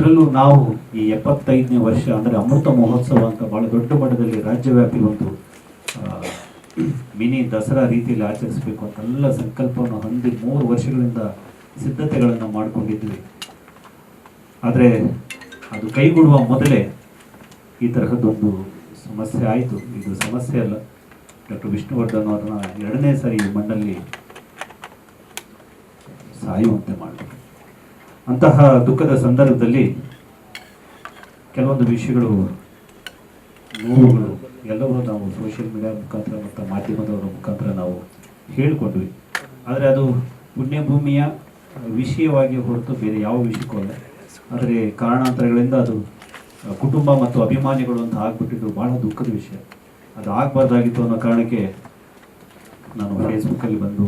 ಅದರಲ್ಲೂ ನಾವು ಈ ಎಪ್ಪತ್ತೈದನೇ ವರ್ಷ ಅಂದರೆ ಅಮೃತ ಮಹೋತ್ಸವ ಅಂತ ಭಾಳ ದೊಡ್ಡ ಮಟ್ಟದಲ್ಲಿ ರಾಜ್ಯವ್ಯಾಪಿ ಒಂದು ಮಿನಿ ದಸರಾ ರೀತಿಯಲ್ಲಿ ಆಚರಿಸಬೇಕು ಅಂತೆಲ್ಲ ಸಂಕಲ್ಪವನ್ನು ಹೊಂದಿ ಮೂರು ವರ್ಷಗಳಿಂದ ಸಿದ್ಧತೆಗಳನ್ನು ಮಾಡಿಕೊಂಡಿದ್ವಿ. ಆದರೆ ಅದು ಕೈಗೂಡುವ ಮೊದಲೇ ಈ ತರಹದ್ದೊಂದು ಸಮಸ್ಯೆ ಆಯಿತು. ಇದು ಸಮಸ್ಯೆ ಅಲ್ಲ. ಡಾಕ್ಟರ್ ವಿಷ್ಣುವರ್ಧನ್ ಅವರನ್ನ ಎರಡನೇ ಸಾರಿ ಮಣ್ಣಲ್ಲಿ ಸಾಯುವಂತೆ ಮಾಡಿದ್ರು. ಅಂತಹ ದುಃಖದ ಸಂದರ್ಭದಲ್ಲಿ ಕೆಲವೊಂದು ವಿಷಯಗಳು, ನೋವುಗಳು ಎಲ್ಲವೂ ನಾವು ಸೋಷಿಯಲ್ ಮೀಡಿಯಾ ಮುಖಾಂತರ ಮತ್ತು ಮಾಧ್ಯಮದವರ ಮುಖಾಂತರ ನಾವು ಹೇಳಿಕೊಂಡ್ವಿ. ಆದರೆ ಅದು ಪುಣ್ಯಭೂಮಿಯ ವಿಷಯವಾಗಿ ಹೊರತು ಬೇರೆ ಯಾವ ವಿಷಯಕ್ಕೂ ಅಲ್ಲ. ಆದರೆ ಕಾರಣಾಂತರಗಳಿಂದ ಅದು, ಕುಟುಂಬ ಮತ್ತು ಅಭಿಮಾನಿಗಳು ಅಂತ ಆಗ್ಬಿಟ್ಟಿದ್ದು ಬಹಳ ದುಃಖದ ವಿಷಯ. ಅದು ಆಗಬಾರ್ದಾಗಿತ್ತು ಅನ್ನೋ ಕಾರಣಕ್ಕೆ ನಾನು ಫೇಸ್ಬುಕ್ಕಲ್ಲಿ ಬಂದು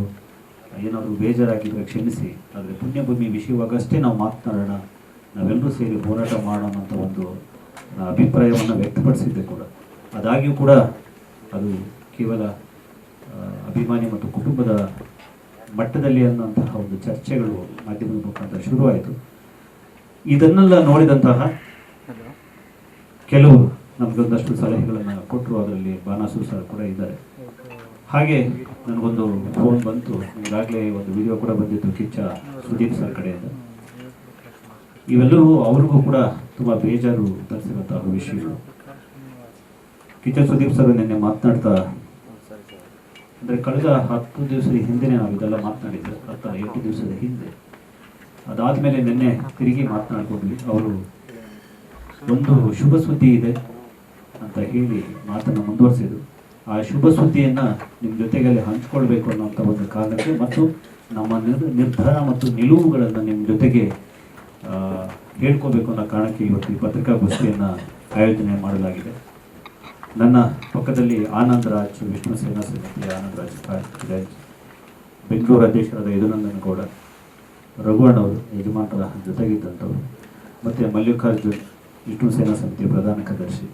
ಏನಾದರೂ ಬೇಜಾರಾಗಿದ್ದರೆ ಕ್ಷಮಿಸಿ ಆದರೆ ಪುಣ್ಯಭೂಮಿ ವಿಷಯವಾಗಷ್ಟೇ ನಾವು ಮಾತನಾಡೋಣ. ನಾವೆಲ್ಲರೂ ಸೇರಿ ಹೋರಾಟ ಮಾಡೋಣ ಅಂತ ಒಂದು ಅಭಿಪ್ರಾಯವನ್ನು ವ್ಯಕ್ತಪಡಿಸಿದ್ದೆ ಕೂಡ. ಅದಾಗಿಯೂ ಕೂಡ ಅದು ಕೇವಲ ಅಭಿಮಾನಿ ಮತ್ತು ಕುಟುಂಬದ ಮಟ್ಟದಲ್ಲಿ ಅನ್ನೋಂತಹ ಒಂದು ಚರ್ಚೆಗಳು ಮಾಧ್ಯಮದ ಮುಖಾಂತರ ಶುರುವಾಯಿತು. ಇದನ್ನೆಲ್ಲ ನೋಡಿದಂತಹ ಕೆಲವು ನಮಗೊಂದಷ್ಟು ಸಲಹೆಗಳನ್ನು ಕೊಟ್ಟರು ಅದರಲ್ಲಿ ಬಾನಾಸು ಸರ್ ಕೂಡ ಇದ್ದಾರೆ. ಹಾಗೆ ನನಗೊಂದು ಫೋನ್ ಬಂತು. ಈಗಾಗಲೇ ಒಂದು ವಿಡಿಯೋ ಕೂಡ ಬಂದಿತ್ತು ಕಿಚ್ಚ ಸುದೀಪ್ ಸರ್ ಕಡೆಯಿಂದ ಇವೆಲ್ಲವೂ ಅವ್ರಿಗೂ ಕೂಡ ತುಂಬ ಬೇಜಾರು ತರಿಸಿರುವಂತಹ ವಿಷಯಗಳು. ಕಿಚ್ಚ ಸುದೀಪ್ ಸರ್ ನಿನ್ನೆ ಮಾತನಾಡ್ತಾ ಅಂದರೆ ಕಳೆದ ಹತ್ತು ದಿವಸದ ಹಿಂದೆನೇ ನಾವು ಇದೆಲ್ಲ ಮಾತನಾಡಿದ್ದೆ ಹತ್ತ ಎಂಟು ದಿವಸದ ಹಿಂದೆ. ಅದಾದಮೇಲೆ ನಿನ್ನೆ ತಿರುಗಿ ಮಾತನಾಡ್ಕೊಂಡ್ವಿ ಅವರು ಒಂದು ಶುಭ ಸುದ್ದಿ ಇದೆ ಅಂತ ಹೇಳಿ ಮಾತನ್ನು ಮುಂದುವರಿಸಿದ್ರು. ಆ ಶುಭ ಸುದ್ದಿಯನ್ನು ನಿಮ್ಮ ಜೊತೆಗೆ ಹಂಚ್ಕೊಳ್ಬೇಕು ಅನ್ನೋಂಥ ಒಂದು ಕಾರಣಕ್ಕೆ ಮತ್ತು ನಮ್ಮ ನಿರ್ ನಿರ್ಧಾರ ಮತ್ತು ನಿಲುವುಗಳನ್ನು ನಿಮ್ಮ ಜೊತೆಗೆ ಹೇಳ್ಕೋಬೇಕು ಅನ್ನೋ ಕಾರಣಕ್ಕೆ ಇವತ್ತು ಈ ಪತ್ರಿಕಾಗೋಷ್ಠಿಯನ್ನು ಆಯೋಜನೆ ಮಾಡಲಾಗಿದೆ. ನನ್ನ ಪಕ್ಕದಲ್ಲಿ ಆನಂದ್ ರಾಜ್ ವಿಷ್ಣು ಸೇನಾ ಸಮಿತಿ ಆನಂದ್ ರಾಜ್ ಬೆಂಗಳೂರು ಅಧ್ಯಕ್ಷರಾದ ಯದುನಂದನ್ ಗೌಡ ರಘುವಣ್ಣ ಅವರು ಯಜಮಾನರ ಜೊತೆಗಿದ್ದಂಥವ್ರು, ಮತ್ತು ಮಲ್ಲಿಕಾರ್ಜುನ್ ವಿಷ್ಣು ಸೇನಾ ಸಮಿತಿಯ ಪ್ರಧಾನ ಕಾರ್ಯದರ್ಶಿ.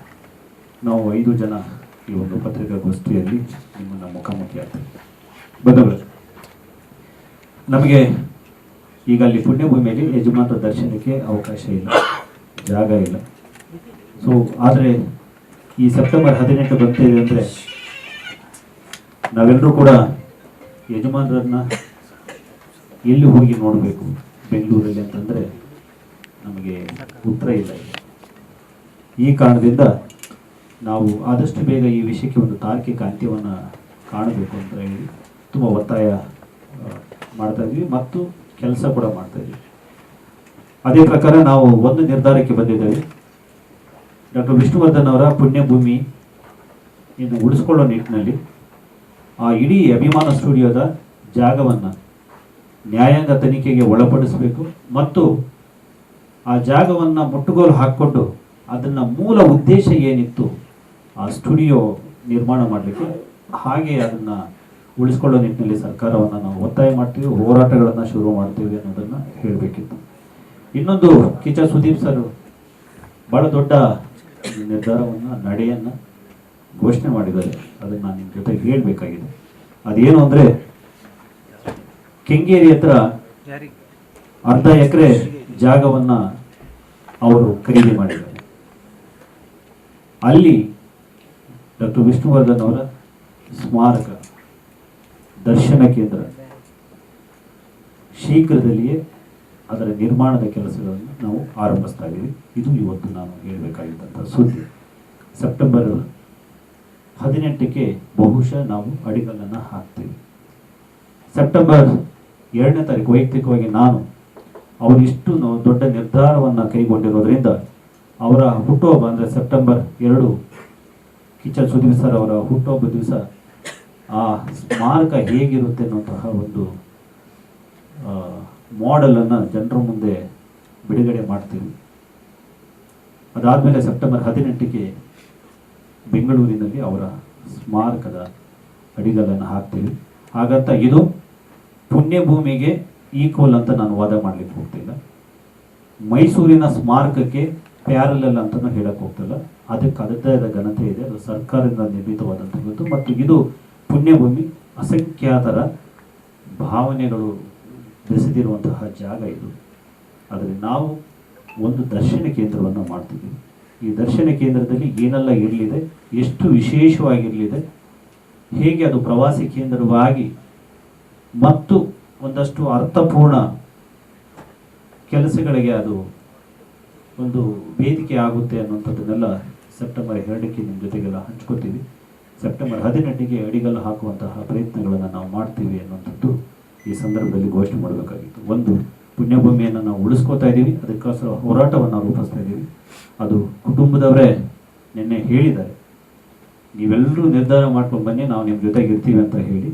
ನಾವು ಐದು ಜನ ಈ ಒಂದು ಪತ್ರಿಕಾಗೋಷ್ಠಿಯಲ್ಲಿ ನಿಮ್ಮನ್ನು ಮುಖಾಮುಖಿ ಆಗ್ತೀವಿ ಬಂದವರು ನಮಗೆ ಈಗ ಅಲ್ಲಿ ಪುಣ್ಯಭೂಮಿಯಲ್ಲಿ ಯಜಮಾನರ ದರ್ಶನಕ್ಕೆ ಅವಕಾಶ ಇಲ್ಲ, ಜಾಗ ಇಲ್ಲ. ಸೊ ಆದರೆ ಈ ಸೆಪ್ಟೆಂಬರ್ ಹದಿನೆಂಟು ಬರ್ತಿದೆ ಅಂದರೆ ನಾವೆಲ್ಲರೂ ಕೂಡ ಯಜಮಾನರನ್ನ ಎಲ್ಲಿ ಹೋಗಿ ನೋಡಬೇಕು? ಬೆಂಗಳೂರಲ್ಲಿ ಅಂತಂದರೆ ನಮಗೆ ಉತ್ತರ ಇಲ್ಲ. ಈ ಕಾರಣದಿಂದ ನಾವು ಆದಷ್ಟು ಬೇಗ ಈ ವಿಷಯಕ್ಕೆ ಒಂದು ತಾರ್ಕಿಕ ಅಂತ್ಯವನ್ನು ಕಾಣಬೇಕು ಅಂತ ಹೇಳಿ ತುಂಬ ಒತ್ತಾಯ ಮಾಡ್ತಾ ಇದ್ವಿ ಮತ್ತು ಕೆಲಸ ಕೂಡ ಮಾಡ್ತಾ ಇದ್ವಿ. ಅದೇ ಪ್ರಕಾರ ನಾವು ಒಂದು ನಿರ್ಧಾರಕ್ಕೆ ಬಂದಿದ್ದೇವೆ. ಡಾಕ್ಟರ್ ವಿಷ್ಣುವರ್ಧನ್ ಅವರ ಪುಣ್ಯಭೂಮಿ ಇನ್ನು ಉಳಿಸ್ಕೊಳ್ಳೋ ನಿಟ್ಟಿನಲ್ಲಿ ಆ ಇಡೀ ಅಭಿಮಾನ ಸ್ಟುಡಿಯೋದ ಜಾಗವನ್ನು ನ್ಯಾಯಾಂಗ ತನಿಖೆಗೆ ಒಳಪಡಿಸಬೇಕು ಮತ್ತು ಆ ಜಾಗವನ್ನು ಮುಟ್ಟುಗೋಲು ಹಾಕ್ಕೊಂಡು ಅದನ್ನು ಮೂಲ ಉದ್ದೇಶ ಏನಿತ್ತು ಸ್ಟುಡಿಯೋ ನಿರ್ಮಾಣ ಮಾಡಲಿಕ್ಕೆ. ಹಾಗೆ ಅದನ್ನು ಉಳಿಸ್ಕೊಳ್ಳೋ ನಿಟ್ಟಿನಲ್ಲಿ ಸರ್ಕಾರವನ್ನು ನಾವು ಒತ್ತಾಯ ಮಾಡ್ತೀವಿ, ಹೋರಾಟಗಳನ್ನು ಶುರು ಮಾಡ್ತೀವಿ ಅನ್ನೋದನ್ನು ಹೇಳಬೇಕಿತ್ತು. ಇನ್ನೊಂದು ಕಿಚ ಸುದೀಪ್ ಸರ್ ಭಾಳ ದೊಡ್ಡ ನಿರ್ಧಾರವನ್ನು, ನಡೆಯನ್ನು ಘೋಷಣೆ ಮಾಡಿದ್ದಾರೆ. ಅದನ್ನು ನಾನು ನಿಮ್ಮ ಜೊತೆ ಹೇಳಬೇಕಾಗಿದೆ. ಅದೇನು ಅಂದರೆ, ಕೆಂಗೇರಿ ಹತ್ರ ಅರ್ಧ ಎಕರೆ ಜಾಗವನ್ನು ಅವರು ಖರೀದಿ ಮಾಡಿದ್ದಾರೆ. ಅಲ್ಲಿ ಡಾಕ್ಟರ್ ವಿಷ್ಣುವರ್ಧನ್ ಅವರ ಸ್ಮಾರಕ, ದರ್ಶನ ಕೇಂದ್ರ. ಶೀಘ್ರದಲ್ಲಿಯೇ ಅದರ ನಿರ್ಮಾಣದ ಕೆಲಸಗಳನ್ನು ನಾವು ಆರಂಭಿಸ್ತಾ ಇದ್ದೀವಿ. ಇದು ಇವತ್ತು ನಾನು ಹೇಳಬೇಕಾಗಿದ್ದಂಥ ಸುದ್ದಿ. ಸೆಪ್ಟೆಂಬರ್ ಹದಿನೆಂಟಕ್ಕೆ ಬಹುಶಃ ನಾವು ಅಡಿಗಲ್ಲನ್ನು ಹಾಕ್ತೀವಿ. ಸೆಪ್ಟೆಂಬರ್ ಎರಡನೇ ತಾರೀಕು, ವೈಯಕ್ತಿಕವಾಗಿ ನಾನು ಅವರು ಇಷ್ಟು ದೊಡ್ಡ ನಿರ್ಧಾರವನ್ನು ಕೈಗೊಂಡಿರೋದ್ರಿಂದ ಅವರ ಹುಟ್ಟುಹಬ್ಬ ಅಂದರೆ ಸೆಪ್ಟೆಂಬರ್ ಎರಡು ಕಿಚ್ಚ ಸುದೀಪ್ ಸರ್ ಅವರ ಹುಟ್ಟುಹಬ್ಬ ದಿವಸ ಆ ಸ್ಮಾರಕ ಹೇಗಿರುತ್ತೆ ಅನ್ನುವಂತಹ ಒಂದು ಮಾಡೆಲನ್ನು ಜನರ ಮುಂದೆ ಬಿಡುಗಡೆ ಮಾಡ್ತೀವಿ. ಅದಾದಮೇಲೆ ಸೆಪ್ಟೆಂಬರ್ ಹದಿನೆಂಟಕ್ಕೆ ಬೆಂಗಳೂರಿನಲ್ಲಿ ಅವರ ಸ್ಮಾರಕದ ಅಡಿಗಲನ್ನು ಹಾಕ್ತೀವಿ. ಹಾಗಂತ ಇದು ಪುಣ್ಯಭೂಮಿಗೆ ಈಕ್ವಲ್ ಅಂತ ನಾನು ವಾದ ಮಾಡಲಿಕ್ಕೆ ಹೋಗ್ತಿಲ್ಲ. ಮೈಸೂರಿನ ಸ್ಮಾರಕಕ್ಕೆ ಪ್ಯಾರಲಲ್ ಅಂತಲೂ ಹೇಳಕ್ಕೆ ಹೋಗ್ತಿಲ್ಲ. ಅದಕ್ಕೆ ಅದರದ್ದೇ ಆದ ಘನತೆ ಇದೆ. ಅದು ಸರ್ಕಾರದಿಂದ ನಿರ್ಮಿತವಾದಂಥದ್ದು ಮತ್ತು ಇದು ಪುಣ್ಯಭೂಮಿ, ಅಸಂಖ್ಯಾತರ ಭಾವನೆಗಳು ಬೆಸೆದಿರುವಂತಹ ಜಾಗ ಇದು. ಆದರೆ ನಾವು ಒಂದು ದರ್ಶನ ಕೇಂದ್ರವನ್ನು ಮಾಡ್ತೀವಿ ಈ ದರ್ಶನ ಕೇಂದ್ರದಲ್ಲಿ ಏನೆಲ್ಲ ಇರಲಿದೆ, ಎಷ್ಟು ವಿಶೇಷವಾಗಿರಲಿದೆ, ಹೇಗೆ ಅದು ಪ್ರವಾಸಿ ಕೇಂದ್ರವಾಗಿ ಮತ್ತು ಒಂದಷ್ಟು ಅರ್ಥಪೂರ್ಣ ಕೆಲಸಗಳಿಗೆ ಅದು ಒಂದು ವೇದಿಕೆ ಆಗುತ್ತೆ ಅನ್ನುವಂಥದ್ದನ್ನೆಲ್ಲ ಸೆಪ್ಟೆಂಬರ್ ಎರಡಕ್ಕೆ ನಿಮ್ಮ ಜೊತೆಗೆಲ್ಲ ಹಂಚ್ಕೋತೀವಿ ಸೆಪ್ಟೆಂಬರ್ ಹದಿನೆಂಟಿಗೆ ಅಡಿಗಲ್ಲು ಹಾಕುವಂತಹ ಪ್ರಯತ್ನಗಳನ್ನು ನಾವು ಮಾಡ್ತೀವಿ ಅನ್ನುವಂಥದ್ದು ಈ ಸಂದರ್ಭದಲ್ಲಿ ಘೋಷಣೆ ಮಾಡಬೇಕಾಗಿತ್ತು. ಒಂದು, ಪುಣ್ಯಭೂಮಿಯನ್ನು ನಾವು ಉಳಿಸ್ಕೋತಾ ಇದ್ದೀವಿ. ಅದಕ್ಕೋಸ್ಕರ ಹೋರಾಟವನ್ನು ರೂಪಿಸ್ತಾ ಇದ್ದೀವಿ. ಅದು ಕುಟುಂಬದವರೇ ನಿನ್ನೆ ಹೇಳಿದ್ದಾರೆ. ನೀವೆಲ್ಲರೂ ನಿರ್ಧಾರ ಮಾಡ್ಕೊಂಡು ಬನ್ನಿ, ನಾವು ನಿಮ್ಮ ಜೊತೆಗೆ ಇರ್ತೀವಿ ಅಂತ ಹೇಳಿ.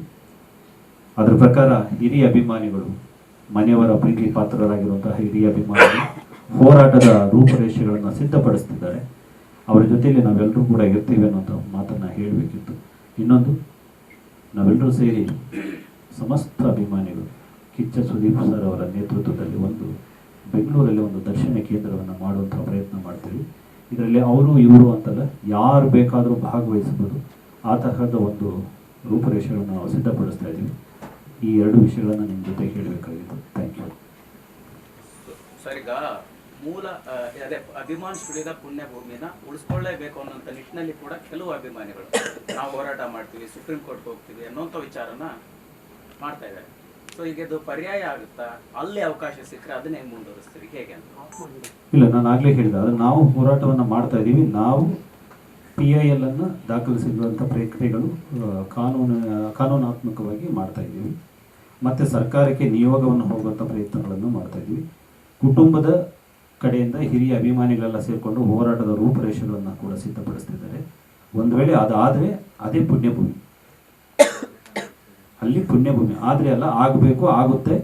ಅದರ ಪ್ರಕಾರ ಹಿರಿಯ ಅಭಿಮಾನಿಗಳು, ಮನೆಯವರ ಪ್ರೀತಿ ಪಾತ್ರರಾಗಿರುವಂತಹ ಹಿರಿಯ ಅಭಿಮಾನಿಗಳು ಹೋರಾಟದ ರೂಪರೇಷೆಗಳನ್ನು ಸಿದ್ಧಪಡಿಸ್ತಿದ್ದಾರೆ. ಅವರ ಜೊತೆಯಲ್ಲಿ ನಾವೆಲ್ಲರೂ ಕೂಡ ಇರ್ತೀವಿ ಅನ್ನೋಂಥ ಮಾತನ್ನು ಹೇಳಬೇಕಿತ್ತು. ಇನ್ನೊಂದು, ನಾವೆಲ್ಲರೂ ಸೇರಿ ಸಮಸ್ತ ಅಭಿಮಾನಿಗಳು ಕಿಚ್ಚ ಸುದೀಪ್ ಸರ್ ಅವರ ನೇತೃತ್ವದಲ್ಲಿ ಒಂದು ಬೆಂಗಳೂರಲ್ಲಿ ಒಂದು ದರ್ಶನ ಕೇಂದ್ರವನ್ನು ಮಾಡುವಂಥ ಪ್ರಯತ್ನ ಮಾಡ್ತೀವಿ. ಇದರಲ್ಲಿ ಅವರು, ಇವರು ಅಂತಲ್ಲ, ಯಾರು ಬೇಕಾದರೂ ಭಾಗವಹಿಸಬಹುದು. ಆ ತರಹದ ಒಂದು ರೂಪುರೇಷೆಗಳನ್ನು ನಾವು ಸಿದ್ಧಪಡಿಸ್ತಾ ಇದ್ದೀವಿ. ಈ ಎರಡು ವಿಷಯಗಳನ್ನು ನಿಮ್ಮ ಜೊತೆ ಹೇಳಬೇಕಾಗಿತ್ತು. ಥ್ಯಾಂಕ್ ಯು ಸರಿ ಮೂಲ ಅದೇ ಅಭಿಮಾನ ಸುಳಿದ ಪುಣ್ಯ ಭೂಮಿನ ಉಳಿಸ್ಕೊಳ್ಳೇಬೇಕು ಅನ್ನೋಂಥ ನಿಟ್ಟಿನಲ್ಲಿ ಕೂಡ ಕೆಲವು ಅಭಿಮಾನಿಗಳು ನಾವು ಹೋರಾಟ ಮಾಡ್ತೀವಿ, ಸುಪ್ರೀಂ ಕೋರ್ಟ್ಗೆ ಹೋಗ್ತೀವಿ ಅನ್ನೋಂಥ ವಿಚಾರನ ಮಾಡ್ತಾ ಇದ್ದಾರೆ. ಸೊ ಈಗ ಇದು ಪರ್ಯಾಯ ಆಗುತ್ತಾ? ಅಲ್ಲಿ ಅವಕಾಶ ಸಿಕ್ಕರೆ ಅದನ್ನೇ ಮುಂದುವರಿಸ್ತೀವಿ ಹೇಗೆ ಅಂತ? ಇಲ್ಲ, ನಾನು ಆಗಲೇ ಹೇಳಿದೆ ಅದು ನಾವು ಹೋರಾಟವನ್ನು ಮಾಡ್ತಾ ಇದ್ದೀವಿ. ನಾವು ಪಿ ಐ ಎಲ್ ಅನ್ನು ದಾಖಲಿಸಿರುವಂಥ ಪ್ರಕ್ರಿಯೆಗಳು ಕಾನೂನು, ಕಾನೂನಾತ್ಮಕವಾಗಿ ಮಾಡ್ತಾ ಇದ್ದೀವಿ. ಮತ್ತು ಸರ್ಕಾರಕ್ಕೆ ನಿಯೋಗವನ್ನು ಹೋಗುವಂಥ ಪ್ರಯತ್ನಗಳನ್ನು ಮಾಡ್ತಾ ಇದ್ದೀವಿ. ಕುಟುಂಬದ ಕಡೆಯಿಂದ ಹಿರಿಯ ಅಭಿಮಾನಿಗಳೆಲ್ಲ ಸೇರಿಕೊಂಡು ಹೋರಾಟದ ರೂಪರೇಷೆಗಳನ್ನು ಕೂಡ ಸಿದ್ಧಪಡಿಸ್ತಿದ್ದಾರೆ. ಒಂದು ವೇಳೆ ಅದಾದರೆ ಅದೇ ಪುಣ್ಯಭೂಮಿ. ಅಲ್ಲಿ ಪುಣ್ಯಭೂಮಿ. ಆದರೆ ಅಲ್ಲ ಆಗಬೇಕು, ಆಗುತ್ತೆ.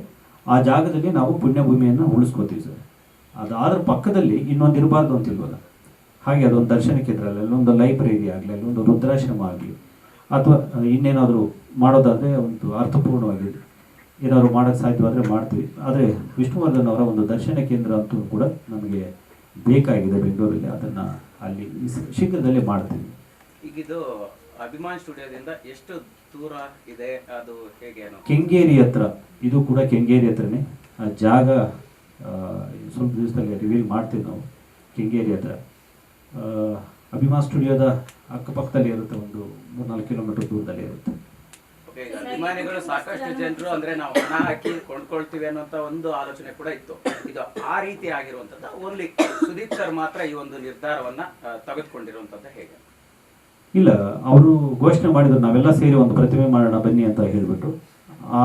ಆ ಜಾಗದಲ್ಲಿ ನಾವು ಪುಣ್ಯಭೂಮಿಯನ್ನು ಉಳಿಸ್ಕೋತೀವಿ ಸರ್. ಅದಾದ್ರ ಪಕ್ಕದಲ್ಲಿ ಇನ್ನೊಂದು ಇರಬಾರ್ದು ಅಂತಿಲ್ವಲ್ಲ ಹಾಗೆ ಅದೊಂದು ದರ್ಶನ ಕೇಂದ್ರ ಅಲ್ಲೊಂದು ಲೈಬ್ರರಿ ಆಗಲಿ ಅಲ್ಲೊಂದು ರುದ್ರಾಶ್ರಮ ಆಗಲಿ, ಅಥವಾ ಇನ್ನೇನಾದರೂ ಮಾಡೋದಾದರೆ ಒಂದು ಅರ್ಥಪೂರ್ಣವಾಗಿ ಏನಾದರೂ ಮಾಡೋಕ್ಕೆ ಸಾಧ್ಯವಾದರೆ ಮಾಡ್ತೀವಿ. ಆದರೆ ವಿಷ್ಣುವರ್ಧನ್ ಅವರ ಒಂದು ದರ್ಶನ ಕೇಂದ್ರ ಅಂತೂ ಕೂಡ ನಮಗೆ ಬೇಕಾಗಿದೆ ಬೆಂಗಳೂರಲ್ಲಿ. ಅದನ್ನು ಅಲ್ಲಿ ಶೀಘ್ರದಲ್ಲೇ ಮಾಡ್ತೀವಿ. ಈಗ ಇದು ಅಭಿಮಾನ್ ಸ್ಟುಡಿಯೋದಿಂದ ಎಷ್ಟು ದೂರ ಇದೆ? ಅದು ಹೇಗೆ ಕೆಂಗೇರಿ ಹತ್ರ. ಇದು ಕೂಡ ಕೆಂಗೇರಿ ಹತ್ರನೇ. ಆ ಜಾಗ ಸ್ವಲ್ಪ ದಿವಸದಲ್ಲಿ ರಿವೀಲ್ ಮಾಡ್ತೀವಿ ನಾವು. ಕೆಂಗೇರಿ ಹತ್ರ. ಅಭಿಮಾನ್ ಸ್ಟುಡಿಯೋದ ಅಕ್ಕಪಕ್ಕದಲ್ಲಿ ಇರುತ್ತೆ ಒಂದು ಮೂರ್ನಾಲ್ಕು ಕಿಲೋಮೀಟರ್ ದೂರದಲ್ಲಿ ಇರುತ್ತೆ ಈಗ ಅಭಿಮಾನಿಗಳು ಸಾಕಷ್ಟು ಜನರು ಅಂದ್ರೆ ನಾವು ಹಣ ಹಾಕಿ ಕೊಂಡ್ಕೊಳ್ತೀವಿ ಅನ್ನೋಂತ ಒಂದು ಆಲೋಚನೆ ಕೂಡ ಇತ್ತು. ಇದು ಆ ರೀತಿ ಆಗಿರುವಂತದ್ದು. ಓನ್ಲಿ ಸುದೀಪ್ ಸರ್ ಮಾತ್ರ ಈ ಒಂದು ನಿರ್ಧಾರವನ್ನ ತೆಗೆದುಕೊಂಡಿರುವಂತದ್ದು ಹೇಗೆ? ಇಲ್ಲ ಅವರು ಘೋಷಣೆ ಮಾಡಿದ್ರು ನಾವೆಲ್ಲ ಸೇರಿ ಒಂದು ಪ್ರತಿಮೆ ಮಾಡೋಣ ಬನ್ನಿ ಅಂತ ಹೇಳಿಬಿಟ್ಟು. ಆ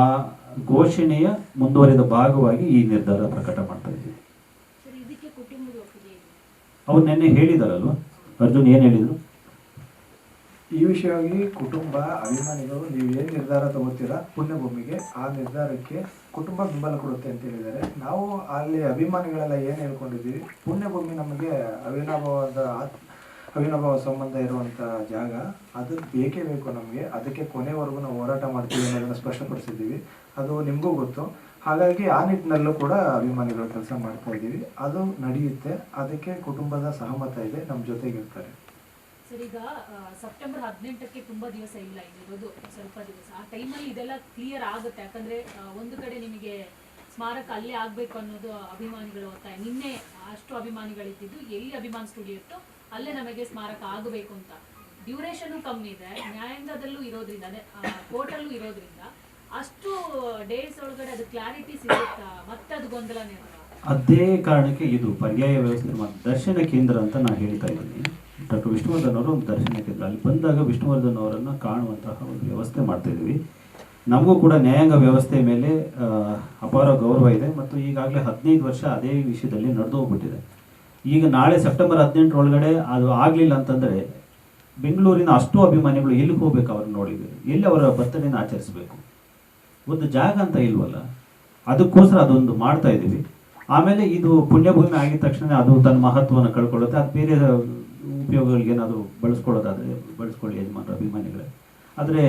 ಘೋಷಣೆಯ ಮುಂದುವರಿದ ಭಾಗವಾಗಿ ಈ ನಿರ್ಧಾರ ಪ್ರಕಟ ಮಾಡ್ತಾ ಇದ್ದೀವಿ. ಸರ್ ಇದಕ್ಕೆ ಕುಟುಂಬದ ಒಪ್ಪಿಗೆ ಇದೆ ಅವ್ರು ನೆನ್ನೆ ಹೇಳಿದಾರಲ್ವ? ಅರ್ಜುನ್ ಏನು ಹೇಳಿದರು? ಈ ವಿಷಯವಾಗಿ ಕುಟುಂಬ, ಅಭಿಮಾನಿಗಳು, ನೀವು ಏನು ನಿರ್ಧಾರ ತಗೋತೀರಾ ಪುಣ್ಯಭೂಮಿಗೆ ಆ ನಿರ್ಧಾರಕ್ಕೆ ಕುಟುಂಬ ಬೆಂಬಲ ಕೊಡುತ್ತೆ ಅಂತ ಹೇಳಿದ್ದಾರೆ. ನಾವು ಅಲ್ಲಿ ಅಭಿಮಾನಿಗಳೆಲ್ಲ ಏನು ಹೇಳ್ಕೊಂಡಿದ್ದೀವಿ? ಪುಣ್ಯಭೂಮಿ ನಮಗೆ ಅವಿನಾಭವಾದ ಅವಿನಾಭಾವ ಸಂಬಂಧ ಇರುವಂಥ ಜಾಗ. ಅದು ಬೇಕೇ ಬೇಕು ನಮಗೆ. ಅದಕ್ಕೆ ಕೊನೆವರೆಗೂ ನಾವು ಹೋರಾಟ ಮಾಡ್ತೀವಿ ಅನ್ನೋದನ್ನು ಸ್ಪಷ್ಟಪಡಿಸಿದ್ದೀವಿ. ಅದು ನಿಮಗೂ ಗೊತ್ತು. ಹಾಗಾಗಿ ಆ ನಿಟ್ಟಿನಲ್ಲೂ ಕೂಡ ಅಭಿಮಾನಿಗಳು ಕೆಲಸ ಮಾಡ್ತಾ ಇದ್ದೀವಿ. ಅದು ನಡೆಯುತ್ತೆ. ಅದಕ್ಕೆ ಕುಟುಂಬದ ಸಹಮತ ಇದೆ. ನಮ್ಮ ಜೊತೆಗಿರ್ತಾರೆ. ಸರ್, ಈಗ ಸೆಪ್ಟೆಂಬರ್ ಹದಿನೆಂಟಕ್ಕೆ ತುಂಬಾ ದಿವಸ ಇಲ್ಲ ಇರೋದು ಸ್ವಲ್ಪ ದಿವಸ. ಆ ಟೈಮಲ್ಲಿ ಇದೆಲ್ಲ ಕ್ಲಿಯರ್ ಆಗುತ್ತೆ. ಯಾಕಂದ್ರೆ ಒಂದು ಕಡೆ ನಿಮಗೆ ಸ್ಮಾರಕ ಅಲ್ಲೇ ಆಗ್ಬೇಕು ಅನ್ನೋದು ಅಭಿಮಾನಿಗಳು ಒತ್ತಾಯ ನಿನ್ನೆ ಅಷ್ಟು ಅಭಿಮಾನಿಗಳಿದ್ದು ಎಲ್ಲಿ ಅಭಿಮಾನ ಸ್ಟುಡಿಯೋ ಇತ್ತು, ಅಲ್ಲೇ ನಮಗೆ ಸ್ಮಾರಕ ಆಗಬೇಕು ಅಂತ. ಡ್ಯೂರೇಷನ್ ಕಮ್ಮಿ ಇದೆ. ನ್ಯಾಯಾಂಗದಲ್ಲೂ ಇರೋದ್ರಿಂದ ಅದೇ ಕೋರ್ಟಲ್ಲೂ ಇರೋದ್ರಿಂದ ಅಷ್ಟು ಡೇಸ್ ಒಳಗಡೆ ಅದು ಕ್ಲಾರಿಟಿ ಸಿಗುತ್ತಾ? ಮತ್ತೆ ಅದು ಗೊಂದಲನೇ? ಅದೇ ಕಾರಣಕ್ಕೆ ಇದು ಪರ್ಯಾಯ ವ್ಯವಸ್ಥೆ ದರ್ಶನ ಕೇಂದ್ರ ಅಂತ ನಾನು ಹೇಳ್ತಾ ಇದ್ದೀನಿ. ಡಾಕ್ಟರ್ ವಿಷ್ಣುವರ್ಧನ್ ಅವರು ಒಂದು ದರ್ಶನಕ್ಕೆ ಕೇಂದ್ರ ಅಲ್ಲಿ ಬಂದಾಗ ವಿಷ್ಣುವರ್ಧನ್ ಅವರನ್ನು ಕಾಣುವಂತಹ ಒಂದು ವ್ಯವಸ್ಥೆ ಮಾಡ್ತಾ ಇದ್ದೀವಿ ನಮಗೂ ಕೂಡ ನ್ಯಾಯಾಂಗ ವ್ಯವಸ್ಥೆ ಮೇಲೆ ಅಪಾರ ಗೌರವ ಇದೆ ಮತ್ತು ಈಗಾಗಲೇ ಹದಿನೈದು ವರ್ಷ ಅದೇ ವಿಷಯದಲ್ಲಿ ನಡೆದು ಹೋಗ್ಬಿಟ್ಟಿದೆ. ಈಗ ನಾಳೆ ಸೆಪ್ಟೆಂಬರ್ ಹದಿನೆಂಟರೊಳಗಡೆ ಅದು ಆಗಲಿಲ್ಲ ಅಂತಂದರೆ ಬೆಂಗಳೂರಿನ ಅಷ್ಟು ಅಭಿಮಾನಿಗಳು ಎಲ್ಲಿಗೆ ಹೋಗ್ಬೇಕು ಅವ್ರನ್ನ ನೋಡಿದ್ವಿ ಎಲ್ಲಿ ಅವರ ಬರ್ತಡೇನ ಆಚರಿಸಬೇಕು? ಒಂದು ಜಾಗ ಅಂತ ಇಲ್ವಲ್ಲ? ಅದಕ್ಕೋಸ್ಕರ ಅದೊಂದು ಮಾಡ್ತಾ ಇದ್ದೀವಿ. ಆಮೇಲೆ ಇದು ಪುಣ್ಯಭೂಮಿ ಆಗಿದ ತಕ್ಷಣ ಅದು ತನ್ನ ಮಹತ್ವವನ್ನು ಕಳ್ಕೊಳ್ಳುತ್ತೆ. ಅದು ಬೇರೆ ಉಪಯೋಗಗಳಿಗೆ ಏನಾದರೂ ಬಳಸ್ಕೊಳ್ಳೋದಾದರೆ ಬಳಸ್ಕೊಳ್ಳಿ ಯಜಮಾನರು, ಅಭಿಮಾನಿಗಳೇ. ಆದರೆ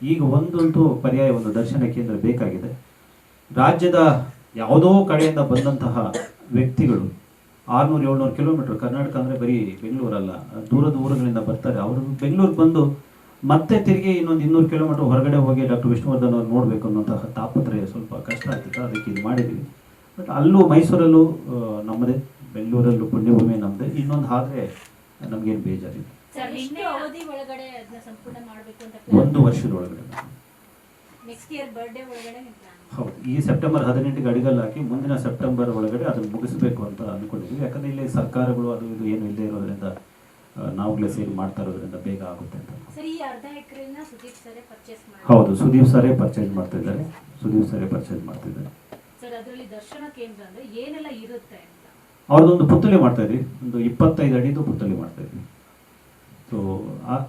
ಈಗ ಒಂದಂತೂ ಪರ್ಯಾಯ, ಒಂದು ದರ್ಶನ ಕೇಂದ್ರ ಬೇಕಾಗಿದೆ. ರಾಜ್ಯದ ಯಾವುದೋ ಕಡೆಯಿಂದ ಬಂದಂತಹ ವ್ಯಕ್ತಿಗಳು, ಆರುನೂರು, ಏಳ್ನೂರು ಕಿಲೋಮೀಟರ್ ಕರ್ನಾಟಕ ಅಂದರೆ ಬರೀ ಬೆಂಗಳೂರಲ್ಲ ದೂರದ ಊರುಗಳಿಂದ ಬರ್ತಾರೆ. ಅವರು ಬೆಂಗಳೂರಿಗೆ ಬಂದು ಮತ್ತೆ ತಿರುಗಿ ಇನ್ನೊಂದು ಇನ್ನೂರು ಕಿಲೋಮೀಟರ್ ಹೊರಗಡೆ ಹೋಗಿ ಡಾಕ್ಟರ್ ವಿಷ್ಣುವರ್ಧನ್ ಅವ್ರು ನೋಡಬೇಕು ಅನ್ನೋಂತಹ ತಾಪತ್ರೆ ಸ್ವಲ್ಪ ಕಷ್ಟ ಆಗ್ತಿತ್ತು. ಅದಕ್ಕೆ ಇದು ಮಾಡಿದ್ವಿ. ಬಟ್ ಅಲ್ಲೂ ಮೈಸೂರಲ್ಲೂ ನಮ್ಮದೇ. ಬೆಂಗಳೂರಲ್ಲೂ ಪುಣ್ಯಭೂಮಿ ನಮ್ಮದೇ ಇನ್ನೊಂದು ಆದರೆ ನಮಗೇನು ಬೇಜಾರಿಲ್ಲ. ಸರ್ ನಿನ್ನೆ ಅವಧಿ ಒಳಗಡೆ ಅದನ್ನ ಸಂಪೂರ್ಣ ಮಾಡಬೇಕು ಅಂತ ಒಂದು ವರ್ಷದೊಳಗಡೆ ಹೌದು ಈ ಸೆಪ್ಟೆಂಬರ್ ಹದಿನೆಂಟಿಗೆ ಅಡಿಗಲ್ಲಿ ಹಾಕಿ ಮುಂದಿನ ಸೆಪ್ಟೆಂಬರ್ ಒಳಗಡೆ ಅದನ್ನು ಮುಗಿಸಬೇಕು ಅಂತ ಅಂದ್ಕೊಂಡಿದ್ವಿ. ಯಾಕಂದ್ರೆ ಇಲ್ಲಿ ಸರ್ಕಾರಗಳು ಅದು ಇದು ಏನು ಇಲ್ಲದೆ ಇರೋದ್ರಿಂದ ನಾವುಗಳೇ ಸೇರಿ ಮಾಡ್ತಾ ಇರೋದ್ರಿಂದ ಬೇಗ ಆಗುತ್ತೆ ಅಂತ. ಸರ್ ಈ ಅರ್ಧ ಎಕರೆನ ಸುದೀಪ್ ಸರೇ ಪರ್ಚೇಸ್ ಮಾಡಿ. ಹೌದು ಸುದೀಪ್ ಸರೇ ಪರ್ಚೇಸ್ ಮಾಡ್ತಾ ಇದ್ದಾರೆ. ಸುದೀಪ್ ಸರೇ ಪರ್ಚೇಸ್ ಮಾಡ್ತಿದ್ದಾರೆ ಸರ್ ಅದರಲ್ಲಿ ದರ್ಶನ ಕೇಂದ್ರ ಅಂದ್ರೆ ಏನೆಲ್ಲ ಇರುತ್ತೆ? ಅವ್ರದ್ದೊಂದು ಪುತ್ತಲಿ ಮಾಡ್ತಾ ಇದ್ರಿ. ಒಂದು ಇಪ್ಪತ್ತೈದು ಅಡಿದು ಪುತ್ತಲಿ ಮಾಡ್ತಾ ಇದ್ವಿ ಸೊ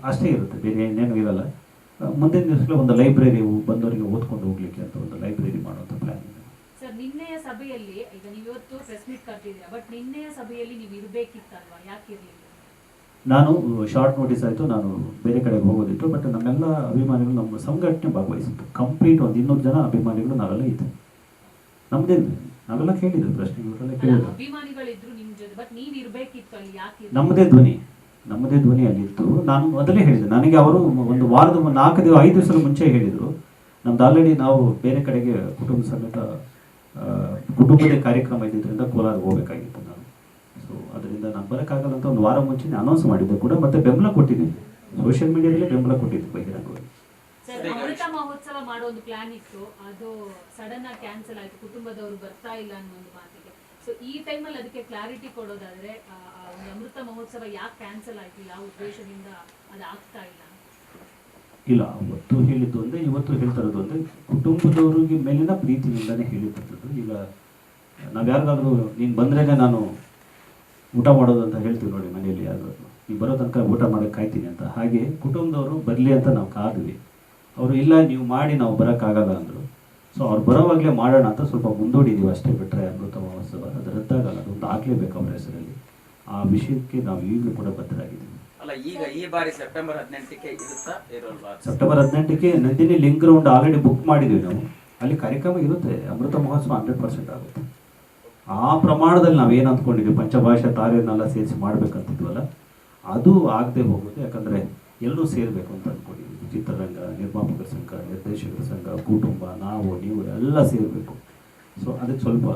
ಅಷ್ಟೇ ಇರುತ್ತೆ. ಬೇರೆ ಏನೇನು ಇರಲ್ಲ. ಮುಂದಿನ ದಿವಸದಲ್ಲಿ ಒಂದು ಲೈಬ್ರರಿ ಬಂದವರಿಗೆ ಓದ್ಕೊಂಡು ಹೋಗ್ಲಿಕ್ಕೆ ಅಂತ ಒಂದು ಲೈಬ್ರರಿ ಮಾಡುವಂಥ ಪ್ಲಾನ್ ಇದೆ. ಸರ್ ನಿನ್ನೆಯ ಸಭೆಯಲ್ಲಿ ಈಗ ನೀವು ಇವತ್ತು ಪ್ರೆಸ್ ಮೀಟ್ ಕರೆದಿದ್ದೀರಾ ಬಟ್ ನಿನ್ನೆಯ ಸಭೆಯಲ್ಲಿ ನೀವು ಇರಬೇಕಿತ್ತಲ್ವಾ? ಯಾಕೆ ಇರ್ಲಿಲ್ಲ? ನಾನು ಶಾರ್ಟ್ ನೋಟಿಸ್ ಆಯಿತು. ನಾನು ಬೇರೆ ಕಡೆಗೆ ಹೋಗೋದಿತ್ತು. ಬಟ್ ನಮ್ಮೆಲ್ಲ ಅಭಿಮಾನಿಗಳು ನಮ್ಮ ಸಂಘಟನೆ ಭಾಗವಹಿಸಿತ್ತು. ಕಂಪ್ಲೀಟ್ ಒಂದು ಇನ್ನೂರು ಜನ ಅಭಿಮಾನಿಗಳು ನಾವೆಲ್ಲ ಇದ್ದೆ ನಮ್ದೇನು ನಾವೆಲ್ಲ ಕೇಳಿದ್ರು ಪ್ರಶ್ನೆ ಇವರೆಲ್ಲ ಕೇಳಿದ್ರು ಅಭಿಮಾನಿಗಳಿದ್ರು ನಿಮ್ ಜೊತೆ ಬಟ್ ನೀವ್ ಇರ್ಬೇಕಿತ್ತು ಅಲ್ಲಿ ಯಾಕೆ ನಮ್ಮದೇ ಧ್ವನಿ ನಮ್ಮದೇ ಧ್ವನಿ ಅಲ್ಲಿತ್ತು. ನಾನು ಮೊದಲೇ ಹೇಳಿದೆ ನನಗೆ ಅವರು ಒಂದು ವಾರದ ನಾಲ್ಕು ದಿವಸ ಐದು ದಿವಸದ ಮುಂಚೆ ಹೇಳಿದರು. ನಮ್ದು ಆಲ್ರೆಡಿ ನಾವು ಬೇರೆ ಕಡೆಗೆ ಕುಟುಂಬ ಸಮೇತ ಕುಟುಂಬದ ಕಾರ್ಯಕ್ರಮ ಇದ್ದಿದ್ದರಿಂದ ಕೋಲಾರ ಹೋಗಬೇಕಾಗಿತ್ತು ನಾನು. ಸೊ ಅದರಿಂದ ನಾನು ಬರೋಕ್ಕಾಗಲ್ಲ ಅಂತ ಒಂದು ವಾರ ಮುಂಚೆನೇ ಅನೌನ್ಸ್ ಮಾಡಿದ್ದೆ ಕೂಡ ಮತ್ತೆ ಬೆಂಬಲ ಕೊಟ್ಟಿದ್ದೀನಿ. ಸೋಷಿಯಲ್ ಮೀಡಿಯಾದಲ್ಲಿ ಬೆಂಬಲ ಕೊಟ್ಟಿದ್ದು ಬಹಿರಂಗವಾಗಿ. ಸರ್ ಅಮೃತ ಮಹೋತ್ಸವ ಮಾಡೋ ಒಂದು ಪ್ಲಾನ್ ಇತ್ತು. ಅದು ಸಡನ್ ಆಗಿ ಕ್ಯಾನ್ಸಲ್ ಆಯ್ತು. ಕುಟುಂಬದವರು ಬರ್ತಾ ಇಲ್ಲ ಅನ್ನೋ ಒಂದು ಮಾತಿಗೆ. ಸೊ ಈ ಟೈಮಲ್ಲಿ ಅದಕ್ಕೆ ಕ್ಲಾರಿಟಿ ಕೊಡೋದಾದ್ರೆ ಒಂದು ಅಮೃತ ಮಹೋತ್ಸವ ಯಾಕೆ ಕ್ಯಾನ್ಸಲ್ ಆಯ್ತು? ಯಾವ ಉದ್ದೇಶದಿಂದ ಅದು ಆಗ್ತಾ ಇಲ್ಲ? ಇಲ್ಲ ಅವತ್ತು ಹೇಳಿದ್ದು ಅಂದ್ರೆ ಇವತ್ತು ಹೇಳ್ತಾ ಇರೋದು ಅಂದ್ರೆ ಕುಟುಂಬದವರಿಗೆ ಮೇಲಿನ ಪ್ರೀತಿಯಿಂದಾನೆ ಹೇಳಿರ್ತದ್ದು ಈಗ ನಾವು ಯಾರಿಗಾದ್ರೂ ನೀನು ಬಂದ್ರೇನೆ ನಾನು ಊಟ ಮಾಡೋದು ಅಂತ ಹೇಳ್ತೀವಿ ನೋಡಿ ಮನೆಯಲ್ಲಿ ಯಾರಾದ್ರೂ. ನೀವು ಬರೋ ತನಕ ಊಟ ಮಾಡೋಕ್ಕೆ ಕಾಯ್ತೀನಿ ಅಂತ. ಹಾಗೆ ಕುಟುಂಬದವರು ಬರಲಿ ಅಂತ ನಾವು ಕಾದ್ವಿ. ಅವರು ಇಲ್ಲ ನೀವು ಮಾಡಿ ನಾವು ಬರೋಕ್ಕಾಗಲ್ಲ ಅಂದರು. ಸೊ ಅವ್ರು ಬರೋವಾಗಲೇ ಮಾಡೋಣ ಅಂತ ಸ್ವಲ್ಪ ಮುಂದೂಡಿದ್ದೀವಿ ಅಷ್ಟೇ ಬಿಟ್ಟರೆ ಅಮೃತ ಮಹೋತ್ಸವ. ಅದು ರದ್ದಾಗಲ್ಲ ಅದು ಆಗಲೇಬೇಕು ಅವರ ಹೆಸರಲ್ಲಿ. ಆ ವಿಷಯಕ್ಕೆ ನಾವು ಈಗಲೂ ಕೂಡ ಬದ್ಧರಾಗಿದ್ದೀವಿ. ಅಲ್ಲ ಈಗ ಈ ಬಾರಿ ಸೆಪ್ಟೆಂಬರ್ ಹದಿನೆಂಟಕ್ಕೆ ಇರುತ್ತಾ? ಇರೋಲ್ವಾ? September ಹದಿನೆಂಟಕ್ಕೆ Nandini link round already book ಮಾಡಿದ್ದೀವಿ ನಾವು. ಅಲ್ಲಿ ಕಾರ್ಯಕ್ರಮ ಇರುತ್ತೆ ಅಮೃತ ಮಹೋತ್ಸವ ಹಂಡ್ರೆಡ್ ಪರ್ಸೆಂಟ್ ಆಗುತ್ತೆ. ಆ ಪ್ರಮಾಣದಲ್ಲಿ ನಾವೇನು ಅಂದ್ಕೊಂಡಿದ್ವಿ? ಪಂಚಭಾಷಾ ತಾರೆಯನ್ನೆಲ್ಲ ಸೇರಿಸಿ ಮಾಡ್ಬೇಕಂತಿದ್ವಲ್ಲ? ಅದು ಆಗದೆ ಹೋಗುತ್ತೆ ಯಾಕಂದರೆ ಎಲ್ಲರೂ ಸೇರಬೇಕು ಅಂತ ಅಂದ್ಕೊಂಡಿದ್ವಿ. ಚಿತ್ರರಂಗ ನಿರ್ಮಾಪಕರ ಸಂಘ ನಿರ್ದೇಶಕರ ಸಂಘ, ಕುಟುಂಬ, ನಾವು, ನೀವು ಎಲ್ಲ ಸೇರಬೇಕು. ಸೊ ಅದಕ್ಕೆ ಸ್ವಲ್ಪ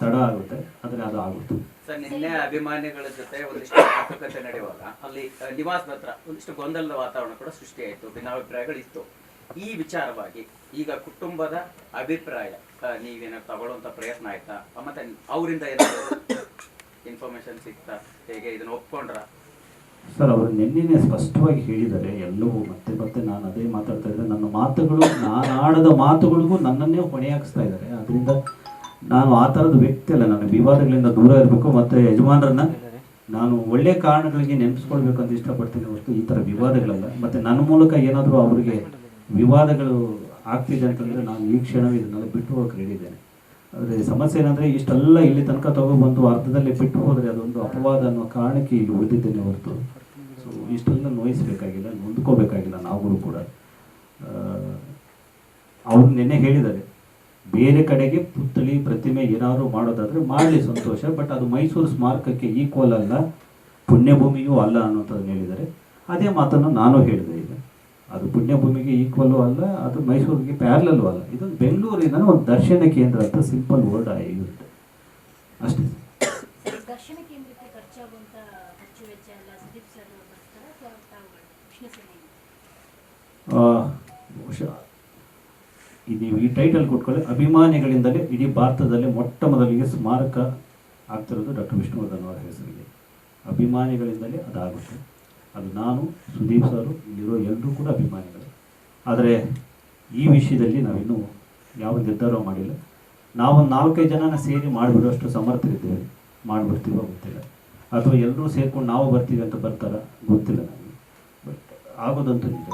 ತಡ ಆಗುತ್ತೆ, ಆದರೆ ಅದು ಆಗುತ್ತೆ. ಸರ್, ನಿನ್ನೆ ಅಭಿಮಾನಿಗಳ ಜೊತೆ ಒಂದಿಷ್ಟು ಮಾತುಕತೆ ನಡೆಯುವಾಗ, ಅಲ್ಲಿ ನಿವಾಸದ ಹತ್ರ ಒಂದಿಷ್ಟು ಗೊಂದಲದ ವಾತಾವರಣ ಕೂಡ ಸೃಷ್ಟಿಯಾಯಿತು, ಭಿನ್ನಾಭಿಪ್ರಾಯಗಳಿತ್ತು. ಈ ವಿಚಾರವಾಗಿ ಈಗ ಕುಟುಂಬದ ಅಭಿಪ್ರಾಯ ನೀವೇನ ತಗೊಳ್ಳುವಂತ ಪ್ರಯತ್ನ ಆಯ್ತಾ? ಮತ್ತೆ ಅವರಿಂದ ಏನಾದ್ರು ಇನ್ಫಾರ್ಮೇಶನ್ ಸಿಗ್ತಾ? ಹೇಗೆ ಇದನ್ನ ಒಪ್ಕೊಂಡ್ರ? ಸರ್, ಅವರು ನಿನ್ನೆನೆ ಸ್ಪಷ್ಟವಾಗಿ ಹೇಳಿದ್ದಾರೆ, ಎಲ್ಲವೂ ಮತ್ತೆ ಮತ್ತೆ ನಾನು ಅದೇ ಮಾತಾಡ್ತಾ ಇದ್ದೆ. ನನ್ನ ಮಾತುಗಳು, ನಾನು ಆಡದ ಮಾತುಗಳಿಗೂ ನನ್ನನ್ನೇ ಹೊಣೆಯಾಗಿಸ್ತಾ ಇದ್ದಾರೆ. ಅದರಿಂದ ನಾನು ಆ ಥರದ ವ್ಯಕ್ತಿ ಅಲ್ಲ. ನಾನು ವಿವಾದಗಳಿಂದ ದೂರ ಇರಬೇಕು, ಮತ್ತು ಯಜಮಾನರನ್ನ ನಾನು ಒಳ್ಳೆ ಕಾರಣಗಳಿಗೆ ನೆನಪಿಸ್ಕೊಳ್ಬೇಕಂತ ಇಷ್ಟಪಡ್ತೀನಿ. ಹೊರತು ಈ ಥರ ವಿವಾದಗಳಲ್ಲ. ಮತ್ತು ನನ್ನ ಮೂಲಕ ಏನಾದರೂ ಅವರಿಗೆ ವಿವಾದಗಳು ಆಗ್ತಿದೆ ಅಂತಂದರೆ ನಾನು ಈ ಕ್ಷಣವೇ ಇದನ್ನೆಲ್ಲ ಬಿಟ್ಟು ಹೋಗಕ್ಕೆ ರೆಡಿ ಇದ್ದೇನೆ. ಆದರೆ ಸಮಸ್ಯೆ ಏನಂದರೆ ಇಷ್ಟೆಲ್ಲ ಇಲ್ಲಿ ತನಕ ತಗೊಬಂದು ಅರ್ಧದಲ್ಲಿ ಬಿಟ್ಟು ಹೋದರೆ ಅದೊಂದು ಅಪವಾದ ಅನ್ನೋ ಕಾರಣಕ್ಕೆ ಇಲ್ಲಿ ಉಳಿದಿದ್ದೇನೆ ಹೊರತು. ಸೊ ಇಷ್ಟೆಲ್ಲ ನೋಯಿಸಬೇಕಾಗಿಲ್ಲ, ನೊಂದ್ಕೋಬೇಕಾಗಿಲ್ಲ ನಾವುಗಳು ಕೂಡ. ಅವ್ರು ನಿನ್ನೆ ಹೇಳಿದ್ದಾರೆ, ಬೇರೆ ಕಡೆಗೆ ಪುತ್ಥಳಿ ಪ್ರತಿಮೆ ಏನಾದರೂ ಮಾಡೋದಾದರೆ ಮಾಡಲಿ ಸಂತೋಷ, ಬಟ್ ಅದು ಮೈಸೂರು ಸ್ಮಾರಕಕ್ಕೆ ಈಕ್ವಲ್ ಅಲ್ಲ, ಪುಣ್ಯಭೂಮಿಯೂ ಅಲ್ಲ ಅನ್ನೋಂಥದ್ದನ್ನು ಹೇಳಿದ್ದಾರೆ. ಅದೇ ಮಾತನ್ನು ನಾನು ಹೇಳಿದೆ. ಅದು ಪುಣ್ಯಭೂಮಿಗೆ ಈಕ್ವಲ್ಲೂ ಅಲ್ಲ ಅದು ಮೈಸೂರಿಗೆ ಪ್ಯಾರ್ಲಲ್ಲೂ ಅಲ್ಲ. ಇದೊಂದು ಬೆಂಗಳೂರಿನ ಒಂದು ದರ್ಶನ ಕೇಂದ್ರ ಅಂತ ಸಿಂಪಲ್ ವರ್ಡ್ ಆಗಿರುತ್ತೆ ಅಷ್ಟೇ. ನೀವು ಈ ಟೈಟಲ್ ಕೊಟ್ಕೊಳ್ಳಿ. ಅಭಿಮಾನಿಗಳಿಂದಲೇ ಇಡೀ ಭಾರತದಲ್ಲಿ ಮೊಟ್ಟ ಮೊದಲಿಗೆ ಸ್ಮಾರಕ ಆಗ್ತಿರೋದು ಡಾಕ್ಟರ್ ವಿಷ್ಣುವರ್ಧನ್ ಅವರ ಹೆಸರಿಗೆ. ಅಭಿಮಾನಿಗಳಿಂದಲೇ ಅದಾಗುತ್ತೆ ಅದು ನಾನು ಸುದೀಪ್ ಸರು ಇಲ್ಲಿರೋ ಎಲ್ಲರೂ ಕೂಡ ಅಭಿಮಾನಿಗಳು. ಆದರೆ ಈ ವಿಷಯದಲ್ಲಿ ನಾವಿನ್ನೂ ಯಾವ ನಿರ್ಧಾರ ಮಾಡಿಲ್ಲ. ನಾವು ನಾಲ್ಕೈದು ಜನನ ಸೇರಿ ಮಾಡಿಬಿಡೋಷ್ಟು ಸಮರ್ಥರಿದ್ದೇವೆ ಮಾಡಿಬಿಡ್ತೀವೋ ಗೊತ್ತಿಲ್ಲ. ಅಥವಾ ಎಲ್ಲರೂ ಸೇರ್ಕೊಂಡು ನಾವು ಬರ್ತೀವಿ ಅಂತ ಬರ್ತಾರ ಗೊತ್ತಿಲ್ಲ ನನಗೆ ಬಟ್ ಆಗೋದಂತೂ ನಿಜ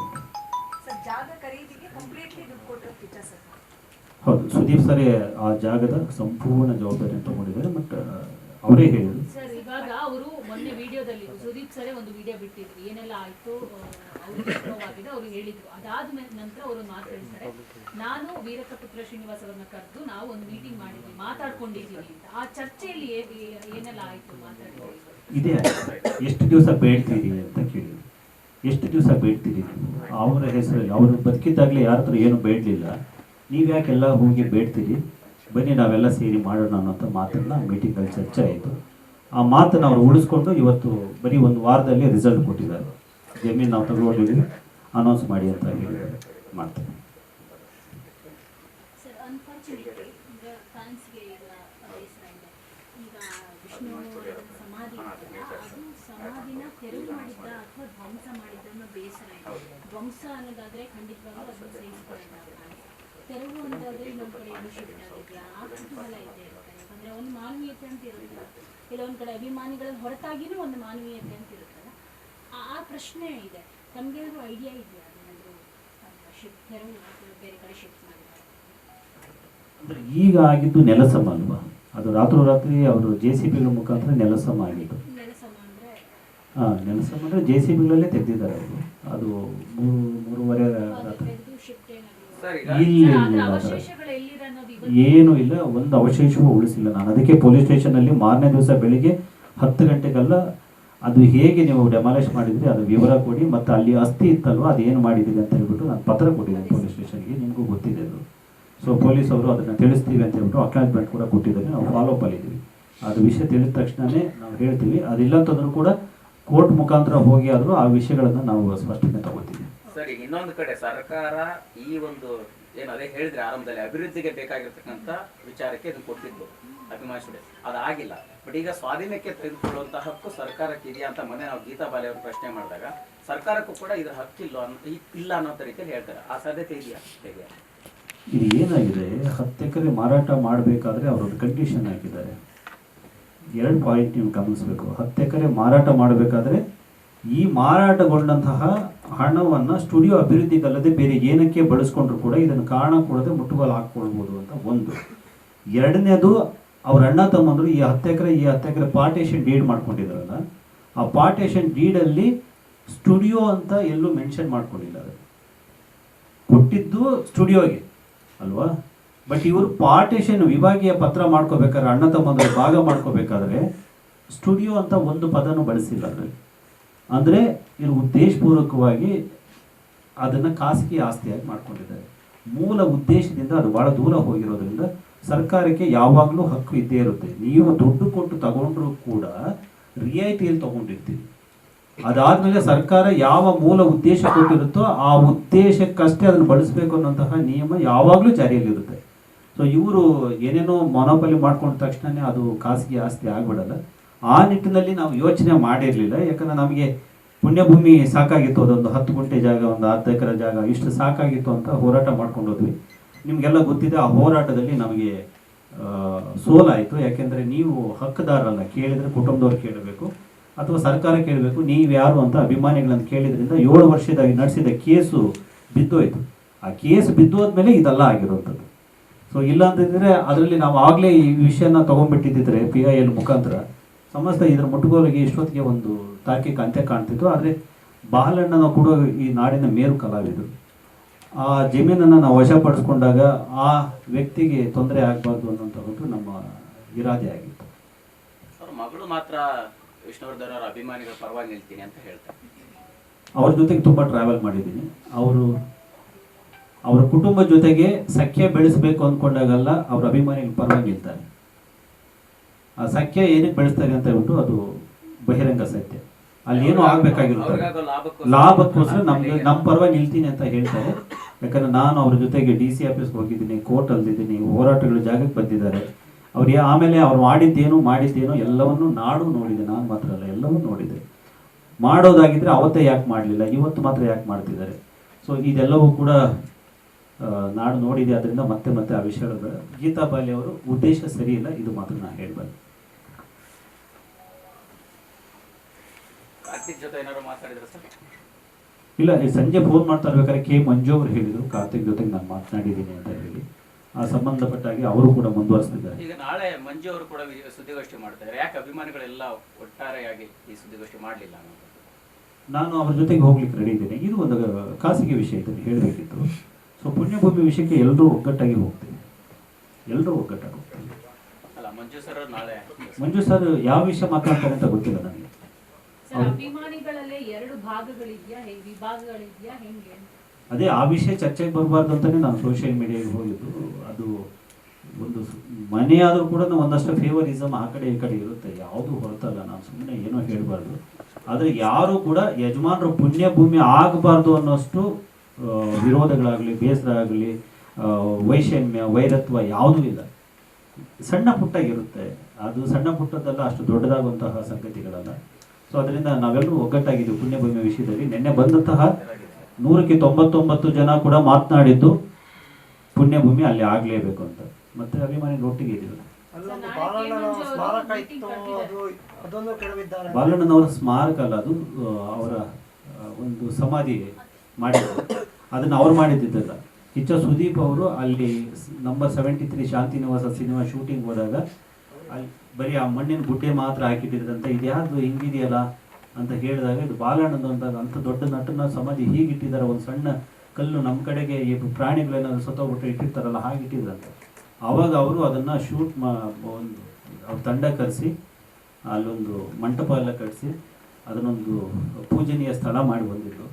ಹೌದು ಸುದೀಪ್ ಸರೇ ಆ ಜಾಗದ ಸಂಪೂರ್ಣ ಜವಾಬ್ದಾರಿಯನ್ನು ತಗೊಂಡಿದ್ದಾರೆ ಬಟ್ ಅವರೇ ಹೇಳಿದರು. ಮೊನ್ನೆ ವಿಡಿಯೋದಲ್ಲಿ ಸುದೀಪ್ ಸರೇ ಒಂದು ವಿಡಿಯೋ ಬಿಟ್ಟಿದ್ರು ಏನೆಲ್ಲ ಆಯ್ತು? ನೋವಾಗಿದೆ ಅವ್ರು ಹೇಳಿದ್ರು. ಅದಾದ್ಮೇಲೆ ನಂತರ ಅವರು ಮಾತು ನಾನು ವೀರಕಪುತ್ರ ಶ್ರೀನಿವಾಸ್ ಅವರನ್ನ ಕರೆದು ನಾವು ಒಂದು ಮೀಟಿಂಗ್ ಮಾಡಿದ್ವಿ. ಮಾತಾಡ್ಕೊಂಡಿದ್ದೀವಿ ಆ ಚರ್ಚೆಯಲ್ಲಿ ಏನೆಲ್ಲ ಆಯ್ತು ಮಾತಾಡಿದ್ವಿ ಇದೆ ಎಷ್ಟು ದಿವಸ ಬೇಡ್ತೀರಿ ಅಂತ ಕೇಳಿ ಎಷ್ಟು ದಿವಸ ಬೇಡ್ತೀರಿ ಅವರ ಹೆಸರಲ್ಲಿ ಅವರು ಬದುಕಿದ್ದಾಗಲೇ ಯಾರ ಹತ್ರ ಏನು ಬೇಡಲಿಲ್ಲ. ನೀವು ಯಾಕೆಲ್ಲ ಹೋಗಿ ಬೇಡ್ತೀರಿ? ಬನ್ನಿ ನಾವೆಲ್ಲ ಸೇರಿ ಮಾಡೋಣ ಅನ್ನೋಂಥ ಮಾತನ್ನು ಮೀಟಿಂಗಲ್ಲಿ ಚರ್ಚೆ ಆಯಿತು. ಆ ಮಾತನ್ನು ಅವರು ಉಳಿಸ್ಕೊಂಡು ಇವತ್ತು ಬರೀ ಒಂದು ವಾರದಲ್ಲಿ ರಿಸಲ್ಟ್ ಕೊಟ್ಟಿದ್ದಾರೆ. ಜಮೀನು ನಾವು ತಗೊಂಡಿದ್ದೀವಿ ಅನೌನ್ಸ್ ಮಾಡಿ ಅಂತ ಹೇಳಿ ಮಾಡ್ತಾರೆ ಧ್ವಂಸ ಅನ್ನೋದಾದ್ರೆ ಖಂಡಿತವಾಗ್ಲೂ ಅದನ್ನು ಸಹಿಸ್ಕೊಳ್ಳೋಣ ತೆರವು ಅನ್ನೋದಾದ್ರೆ ಇನ್ನೊಂದು ಕಡೆ ಶಿಫ್ಟ್ ಆ ಕುತೂಹಲ ಇದೆ ಇರುತ್ತೆ ಯಾಕಂದ್ರೆ ಒಂದು ಮಾನವೀಯತೆ ಅಂತ ಇರುತ್ತಲ್ಲ ಕೆಲವೊಂದು ಕಡೆ ಅಭಿಮಾನಿಗಳ ಹೊರತಾಗಿನೂ ಒಂದು ಮಾನವೀಯತೆ ಅಂತ ಇರುತ್ತಲ್ಲ. ಆ ಪ್ರಶ್ನೆ ಇದೆ. ತಮಗೇನಾದ್ರು ಐಡಿಯಾ ಇದೆಯಾ? ಅದೇನಾದ್ರು ಶಿಫ್ಟ್ ಬೇರೆ ಕಡೆ ಶಿಫ್ಟ್ ಮಾಡಿದ್ದಾರೆ. ಅಂದ್ರೆ ಈಗ ಆಗಿದ್ದು ನೆಲಸಮ ಅಲ್ವಾ? ಅದು ರಾತ್ರೋರಾತ್ರಿ ಅವರು ಜೆ ಸಿ ಬಿಗಳ ಮುಖಾಂತರ ನೆಲಸಮ ಆಗಿದ್ದು. ನೆಲಸಮ ಅಂದ್ರೆ? ಹಾಂ ನೆಲಸಮ ಅಂದರೆ ಜೆ ಸಿ ಬಿಗಳಲ್ಲೇ ತೆಗೆದಿದ್ದಾರೆ ಅವರು. ಅದು ಮೂರು ಮೂರುವರೆ ರಾತ್ರಿ. ಏನೂ ಇಲ್ಲ ಒಂದು ಅವಶೇಷವೂ ಉಳಿಸಿಲ್ಲ. ನಾನು ಅದಕ್ಕೆ ಪೊಲೀಸ್ ಸ್ಟೇಷನಲ್ಲಿ ಮಾರನೇ ದಿವಸ ಬೆಳಿಗ್ಗೆ ಹತ್ತು ಗಂಟೆಗೆಲ್ಲ ಅದು ಹೇಗೆ ನೀವು ಡೆಮಾಲಿಷ್ ಮಾಡಿದ್ರಿ ಅದು ವಿವರ ಕೊಡಿ ಮತ್ತು ಅಲ್ಲಿ ಅಸ್ಥಿ ಇತ್ತಲ್ವ ಅದು ಏನು ಮಾಡಿದ್ದೀರಿ ಅಂತ ಹೇಳ್ಬಿಟ್ಟು ನಾನು ಪತ್ರ ಕೊಟ್ಟಿದ್ದೀನಿ ಪೊಲೀಸ್ ಸ್ಟೇಷನ್ಗೆ ನಿಮಗೂ ಗೊತ್ತಿದೆ ಅದು. ಸೊ ಪೊಲೀಸ್ ಅವರು ಅದನ್ನು ತಿಳಿಸ್ತೀವಿ ಅಂತ ಹೇಳ್ಬಿಟ್ಟು ಅಕ್ನಾಜ್ಮೆಂಟ್ ಕೂಡ ಕೊಟ್ಟಿದ್ದಾರೆ. ನಾವು ಫಾಲೋ ಅಪ್ ಅಲ್ಲಿದ್ದೀವಿ ಅದು ವಿಷಯ ತಿಳಿದ ತಕ್ಷಣವೇ ನಾವು ಹೇಳ್ತೀವಿ. ಅದಿಲ್ಲ ಅಂತಂದ್ರೂ ಕೂಡ ಕೋರ್ಟ್ ಮುಖಾಂತರ ಹೋಗಿ ಆದರೂ ಆ ವಿಷಯಗಳನ್ನು ನಾವು ಸ್ಪಷ್ಟನೆ ತಗೋತೀವಿ ಸರ್, ಇನ್ನೊಂದು ಕಡೆ ಸರ್ಕಾರ ಈ ಒಂದು ಏನು ಅದೇ ಹೇಳಿದ್ರೆ ಆರಂಭದಲ್ಲಿ ಅಭಿವೃದ್ಧಿಗೆ ಬೇಕಾಗಿರ್ತಕ್ಕಂಥ ವಿಚಾರಕ್ಕೆ ಇದು ಕೊಟ್ಟಿದ್ದು ಅಭಿಮಾನಿ ಸ್ಟುಡಿಯೋ. ಅದಾಗಿಲ್ಲ ಬಟ್ ಈಗ ಸ್ವಾಧೀನಕ್ಕೆ ತೆಗೆದುಕೊಳ್ಳುವಂತಹ ಹಕ್ಕು ಸರ್ಕಾರಕ್ಕೆ ಇದೆಯಾ ಅಂತ ಮೊನ್ನೆ ನಾವು ಗೀತಾ ಬಾಲೆ ಅವರು ಪ್ರಶ್ನೆ ಮಾಡಿದಾಗ, ಸರ್ಕಾರಕ್ಕೂ ಕೂಡ ಇದ್ರ ಹಕ್ಕಿಲ್ಲ ಇಲ್ಲ ಅನ್ನೋ ರೀತಿಯಲ್ಲಿ ಹೇಳ್ತಾರೆ. ಆ ಸಾಧ್ಯತೆ ಇದೆಯಾ? ಹೇಗೆ? ಇದು ಏನಾಗಿದೆ? ಹತ್ತು ಎಕರೆ ಮಾರಾಟ ಮಾಡಬೇಕಾದ್ರೆ ಅವರೊಂದು ಕಂಡೀಷನ್ ಹಾಕಿದ್ದಾರೆ. ಎರಡು ಪಾಯಿಂಟ್ ನೀವು ಗಮನಿಸಬೇಕು. ಹತ್ತು ಎಕರೆ ಮಾರಾಟ ಮಾಡಬೇಕಾದ್ರೆ ಈ ಮಾರಾಟಗೊಂಡಂತಹ ಹಣವನ್ನು ಸ್ಟುಡಿಯೋ ಅಭಿವೃದ್ಧಿಗಲ್ಲದೆ ಬೇರೆ ಏನಕ್ಕೆ ಬಳಸ್ಕೊಂಡ್ರು ಕೂಡ ಇದನ್ನು ಕಾರಣ ಕೊಡದೆ ಮುಟ್ಟುಗೋಲು ಹಾಕ್ಕೊಳ್ಬೋದು ಅಂತ ಒಂದು. ಎರಡನೇದು ಅವ್ರ ಅಣ್ಣ ತಮ್ಮಂದರು ಈ ಹತ್ತು ಎಕರೆ, ಈ ಹತ್ತು ಎಕರೆ ಪಾರ್ಟೇಷನ್ ಡೀಡ್ ಮಾಡ್ಕೊಂಡಿದ್ದಾರಲ್ಲ, ಆ ಪಾರ್ಟೇಷನ್ ಡೀಡಲ್ಲಿ ಸ್ಟುಡಿಯೋ ಅಂತ ಎಲ್ಲೂ ಮೆನ್ಷನ್ ಮಾಡ್ಕೊಂಡಿಲ್ಲ ಅದು ಕೊಟ್ಟಿದ್ದು ಸ್ಟುಡಿಯೋಗೆ, ಅಲ್ವಾ? ಬಟ್ ಇವರು ಪಾರ್ಟೇಷನ್ ವಿಭಾಗೀಯ ಪತ್ರ ಮಾಡ್ಕೋಬೇಕಾದ್ರೆ, ಅಣ್ಣ ತಮ್ಮಂದರು ಭಾಗ ಮಾಡ್ಕೋಬೇಕಾದ್ರೆ, ಸ್ಟುಡಿಯೋ ಅಂತ ಒಂದು ಪದನೂ ಬಳಸಿಲ್ಲ ಅದರಲ್ಲಿ ಅಂದರೆ ಇವರು ಉದ್ದೇಶಪೂರ್ವಕವಾಗಿ ಅದನ್ನು ಖಾಸಗಿ ಆಸ್ತಿಯಾಗಿ ಮಾಡ್ಕೊಂಡಿದ್ದಾರೆ. ಮೂಲ ಉದ್ದೇಶದಿಂದ ಅದು ಬಹಳ ದೂರ ಹೋಗಿರೋದ್ರಿಂದ ಸರ್ಕಾರಕ್ಕೆ ಯಾವಾಗಲೂ ಹಕ್ಕು ಇದ್ದೇ ಇರುತ್ತೆ. ನೀವು ದುಡ್ಡು ಕೊಟ್ಟು ತಗೊಂಡ್ರೂ ಕೂಡ ರಿಯಾಯಿತಿಯಲ್ಲಿ ತಗೊಂಡಿರ್ತೀವಿ ಅದಾದ್ಮೇಲೆ ಸರ್ಕಾರ ಯಾವ ಮೂಲ ಉದ್ದೇಶ ಕೊಟ್ಟಿರುತ್ತೋ ಆ ಉದ್ದೇಶಕ್ಕಷ್ಟೇ ಅದನ್ನು ಬಳಸಬೇಕು ಅನ್ನೋಂತಹ ನಿಯಮ ಯಾವಾಗಲೂ ಜಾರಿಯಲ್ಲಿರುತ್ತೆ. ಸೊ ಇವರು ಏನೇನೋ ಮೊನೋಪಲಿ ಮಾಡ್ಕೊಂಡ ತಕ್ಷಣನೇ ಅದು ಖಾಸಗಿ ಆಸ್ತಿ ಆಗ್ಬಿಡಲ್ಲ. ಆ ನಿಟ್ಟಿನಲ್ಲಿ ನಾವು ಯೋಚನೆ ಮಾಡಿರಲಿಲ್ಲ. ಯಾಕಂದ್ರೆ ನಮಗೆ ಪುಣ್ಯಭೂಮಿ ಸಾಕಾಗಿತ್ತು. ಅದೊಂದು ಹತ್ತು ಗುಂಟೆ ಜಾಗ, ಒಂದು ಅರ್ಧ ಎಕರೆ ಜಾಗ, ಇಷ್ಟು ಸಾಕಾಗಿತ್ತು ಅಂತ ಹೋರಾಟ ಮಾಡ್ಕೊಂಡು ಹೋದ್ವಿ. ನಿಮಗೆಲ್ಲ ಗೊತ್ತಿದೆ, ಆ ಹೋರಾಟದಲ್ಲಿ ನಮಗೆ ಸೋಲಾಯಿತು. ಯಾಕೆಂದರೆ ನೀವು ಹಕ್ಕದಾರರಲ್ಲ, ಕೇಳಿದರೆ ಕುಟುಂಬದವ್ರು ಕೇಳಬೇಕು, ಅಥವಾ ಸರ್ಕಾರ ಕೇಳಬೇಕು, ನೀವು ಯಾರು ಅಂತ ಅಭಿಮಾನಿಗಳನ್ನು ಕೇಳಿದ್ರಿಂದ ಏಳು ವರ್ಷದಾಗಿ ನಡೆಸಿದ ಕೇಸು ಬಿದ್ದೋಯ್ತು. ಆ ಕೇಸ್ ಬಿದ್ದೋದ್ಮೇಲೆ ಇದೆಲ್ಲ ಆಗಿರುವಂಥದ್ದು ಸೊ ಇಲ್ಲ ಅಂತಂದರೆ ಅದರಲ್ಲಿ ನಾವು ಆಗಲೇ ಈ ವಿಷಯನ ತೊಗೊಂಡ್ಬಿಟ್ಟಿದ್ದಿದ್ರೆ ಪಿ ಐ ಎಲ್ ಮುಖಾಂತರ ಸಮಸ್ತ ಇದರ ಮುಟ್ಟುಗೋಲಿಗೆ ಇಷ್ಟೊತ್ತಿಗೆ ಒಂದು ತಾರ್ಕಿಕ ಅಂತ್ಯ ಕಾಣ್ತಿತ್ತು. ಆದರೆ ಬಾಲಣ್ಣನ ಕೂಡ ಈ ನಾಡಿನ ಮೇರು ಕಲಾವಿದರು. ಆ ಜಮೀನನ್ನು ನಾವು ವಶಪಡಿಸ್ಕೊಂಡಾಗ ಆ ವ್ಯಕ್ತಿಗೆ ತೊಂದರೆ ಆಗಬಾರ್ದು ಅನ್ನೋಂಥದ್ದು ನಮ್ಮ ಇರಾದೆ ಆಗಿತ್ತು. ಅವ್ರ ಮಗಳು ಮಾತ್ರ ವಿಷ್ಣುವರ್ಧನ್ ಅವರ ಅಭಿಮಾನಿಗಳ ಪರವಾಗಿ ನಿಲ್ತೀನಿ ಅಂತ ಹೇಳ್ತಾರೆ. ಅವ್ರ ಜೊತೆಗೆ ತುಂಬ ಟ್ರಾವೆಲ್ ಮಾಡಿದ್ದೀನಿ. ಅವರು ಅವರ ಕುಟುಂಬ ಜೊತೆಗೆ ಸಖ್ಯ ಬೆಳೆಸಬೇಕು ಅಂದ್ಕೊಂಡಾಗಲ್ಲ ಅವ್ರ ಅಭಿಮಾನಿಗಳ ಪರವಾಗಿ ನಿಲ್ತಾರೆ. ಆ ಸಖ್ಯ ಏನಕ್ಕೆ ಬೆಳೆಸ್ತಾರೆ ಅಂತ ಹೇಳ್ಬಿಟ್ಟು ಅದು ಬಹಿರಂಗ ಸತ್ಯ. ಅಲ್ಲಿ ಏನೂ ಆಗ್ಬೇಕಾಗಿರುತ್ತೆ ಲಾಭಕ್ಕೋಸ್ಕರ- ನಮ್ಗೆ ನಮ್ಮ ಪರವಾಗಿ ನಿಲ್ತೀನಿ ಅಂತ ಹೇಳ್ತಾರೆ. ಯಾಕಂದ್ರೆ ನಾನು ಅವ್ರ ಜೊತೆಗೆ ಡಿ ಸಿ ಆಫೀಸ್ಗೆ ಹೋಗಿದ್ದೀನಿ, ಕೋರ್ಟ್ ಅಲ್ದಿದ್ದೀನಿ, ಹೋರಾಟಗಳು ಜಾಗಕ್ಕೆ ಬಂದಿದ್ದಾರೆ. ಅವ್ರು ಆಮೇಲೆ ಅವ್ರು ಮಾಡಿದ್ದೇನು ಮಾಡಿದ್ದೇನು ಎಲ್ಲವನ್ನೂ ನಾಡು ನೋಡಿದೆ. ನಾನು ಮಾತ್ರ ಅಲ್ಲ ಎಲ್ಲವೂ ನೋಡಿದೆ. ಮಾಡೋದಾಗಿದ್ರೆ ಅವತ್ತೇ ಯಾಕೆ ಮಾಡಲಿಲ್ಲ? ಇವತ್ತು ಮಾತ್ರ ಯಾಕೆ ಮಾಡ್ತಿದ್ದಾರೆ? ಸೊ ಇದೆಲ್ಲವೂ ಕೂಡ ನಾಡು ನೋಡಿದೆ. ಅದರಿಂದ ಮತ್ತೆ ಮತ್ತೆ ಆ ವಿಷಯಗಳು ಗೀತಾ ಬಾಲಿ ಅವರು ಉದ್ದೇಶ ಸರಿ ಇಲ್ಲ, ಇದು ಮಾತ್ರ ನಾನು ಹೇಳ್ಬಲ್ಲೆ. ಕಾರ್ತಿಕ್ ಜೊತೆ ಏನಾದ್ರು ಮಾತಾಡಿದ್ರೆ ಸರ್? ಇಲ್ಲ ಈ ಸಂಜೆ ಫೋನ್ ಮಾಡ್ತಾ ಇರ್ಬೇಕಾದ್ರೆ ಕೆ ಮಂಜು ಅವರು ಹೇಳಿದ್ರು. ಕಾರ್ತಿಕ್ ಜೊತೆಗೆ ನಾನು ಮಾತನಾಡಿದ್ದೀನಿ ಅಂತ ಹೇಳಿ. ಆ ಸಂಬಂಧಪಟ್ಟಾಗಿ ಅವರು ಕೂಡ ಮುಂದುವರಿಸಿದ್ದಾರೆ ಈಗ ನಾಳೆ ಮಂಜು ಅವರು ಕೂಡ ಸುದ್ದಿಗೋಷ್ಠಿ ಮಾಡ್ತಾರೆ ಯಾಕೆ ಅಭಿಮಾನಿಗಳೆಲ್ಲ ಒಟ್ಟಾರೆಯಾಗಿ ಈ ಸುದ್ದಿಗೋಷ್ಠಿ ಮಾಡಲಿಲ್ಲ ನಾನು ಅವ್ರ ಜೊತೆಗೆ ಹೋಗ್ಲಿಕ್ಕೆ ರೆಡಿ ಇದ್ದೇನೆ. ಇದು ಒಂದು ಖಾಸಗಿ ವಿಷಯ ಇದನ್ನು ಹೇಳಬೇಕಿತ್ತು. ಸೊ ಪುಣ್ಯಭೂಮಿ ವಿಷಯಕ್ಕೆ ಎಲ್ಲರೂ ಒಗ್ಗಟ್ಟಾಗಿ ಹೋಗ್ತೀವಿ. ಎಲ್ಲರೂ ಒಗ್ಗಟ್ಟಾಗಿ ಹೋಗ್ತೀವಿ. ಅಲ್ಲ ಮಂಜು ಸರ್ ನಾಳೆ ಮಂಜು ಸರ್ ಯಾವ ವಿಷಯ ಮಾತಾಡ್ತಾರೆ ಅಂತ ಗೊತ್ತಿಲ್ಲ ನನಗೆ. ಅಭಿಮಾನಿಗಳಲ್ಲೇ ಎರಡು ಭಾಗಗಳಿದ್ಯಾ? ವಿಭಾಗಗಳಿದ್ಯಾ? ಹೆಂಗೆ ಅದೇ ಆ ವಿಷಯ ಚರ್ಚೆಗೆ ಬರಬಾರ್ದು ಅಂತಾನೆ ನಾನು ಸೋಷಿಯಲ್ ಮೀಡಿಯಾಗೆ ಹೋಗಿದ್ದು. ಅದು ಒಂದು ಮನೆಯಾದರೂ ಮನೆ ಆದರೂ ಕೂಡ ಒಂದಷ್ಟು ಫೇವರಿಸಮ್ ಆ ಕಡೆ ಈ ಕಡೆ ಇರುತ್ತೆ. ಯಾವುದು ಹೊರತಲ್ಲ ನಾನು ಸುಮ್ಮನೆ ಏನೋ ಹೇಳಬಾರ್ದು. ಆದರೆ ಯಾರು ಕೂಡ ಯಜಮಾನರು ಪುಣ್ಯ ಭೂಮಿ ಆಗಬಾರ್ದು ಅನ್ನೋಷ್ಟು ವಿರೋಧಗಳಾಗಲಿ ಬೇಸರ ಆಗಲಿ ವೈಷಮ್ಯ ವೈರತ್ವ ಯಾವುದೂ ಇಲ್ಲ. ಸಣ್ಣ ಪುಟ್ಟಾಗಿರುತ್ತೆ ಅದು ಸಣ್ಣ ಪುಟ್ಟದಲ್ಲ ಅಷ್ಟು ದೊಡ್ಡದಾಗುವಂತಹ ಸಂಗತಿಗಳಲ್ಲ. ಸೊ ಅದರಿಂದ ನಾವೆಲ್ಲರೂ ಒಗ್ಗಟ್ಟಾಗಿದ್ದೀವಿ ಪುಣ್ಯಭೂಮಿ ವಿಷಯದಲ್ಲಿ. ನಿನ್ನೆ ಬಂದಂತಹ ನೂರಕ್ಕೆ ತೊಂಬತ್ತೊಂಬತ್ತು ಜನ ಕೂಡ ಮಾತನಾಡಿದ್ದು ಪುಣ್ಯಭೂಮಿ ಅಲ್ಲಿ ಆಗಲೇಬೇಕು ಅಂತ. ಮತ್ತೆ ಅಭಿಮಾನಿ ಒಟ್ಟಿಗೆ ಇದ್ದೀವಿ ಬಾಲಣ್ಣನವರ ಸ್ಮಾರಕ ಅಲ್ಲ ಅದು ಅವರ ಒಂದು ಸಮಾಧಿ ಮಾಡಿದ್ರು ಅದನ್ನು ಅವ್ರು ಮಾಡಿದ್ದಿದ್ದಲ್ಲ. ಕಿಚ್ಚ ಸುದೀಪ್ ಅವರು ಅಲ್ಲಿ number seventy three Shantinivasa cinema shooting ಹೋದಾಗ ಬರೀ ಆ ಮಣ್ಣಿನ ಗುಡ್ಡೆ ಮಾತ್ರ ಹಾಕಿಟ್ಟಿದ್ರಂತ ಇದ್ಯಾವುದು ಹಿಂಗಿದೆಯಲ್ಲ ಅಂತ ಹೇಳಿದಾಗ ಇದು ಬಾಲಣ್ಣದ ಅಂದಾಗ ಅಂಥ ದೊಡ್ಡ ನಟನ ಸಮಾಧಿ ಹೀಗಿಟ್ಟಿದ್ದಾರೆ. ಒಂದು ಸಣ್ಣ ಕಲ್ಲು ನಮ್ಮ ಕಡೆಗೆ ಈ ಪ್ರಾಣಿಗಳೇನಾದ್ರು ಸತ್ತೋಗ್ಬಿಟ್ರೆ ಇಟ್ಟಿರ್ತಾರಲ್ಲ ಹಾಗೆ ಇಟ್ಟಿದ್ರಂತೆ ಆವಾಗ ಅವರು ಅದನ್ನು ಶೂಟ್ ಮಾ, ಒಂದು ಅವ್ರ ತಂಡ ಕರೆಸಿ, ಅಲ್ಲೊಂದು ಮಂಟಪ ಎಲ್ಲ ಕಟ್ಟಿಸಿ ಅದನ್ನೊಂದು ಪೂಜನೀಯ ಸ್ಥಳ ಮಾಡಿ ಬಂದಿದ್ರು.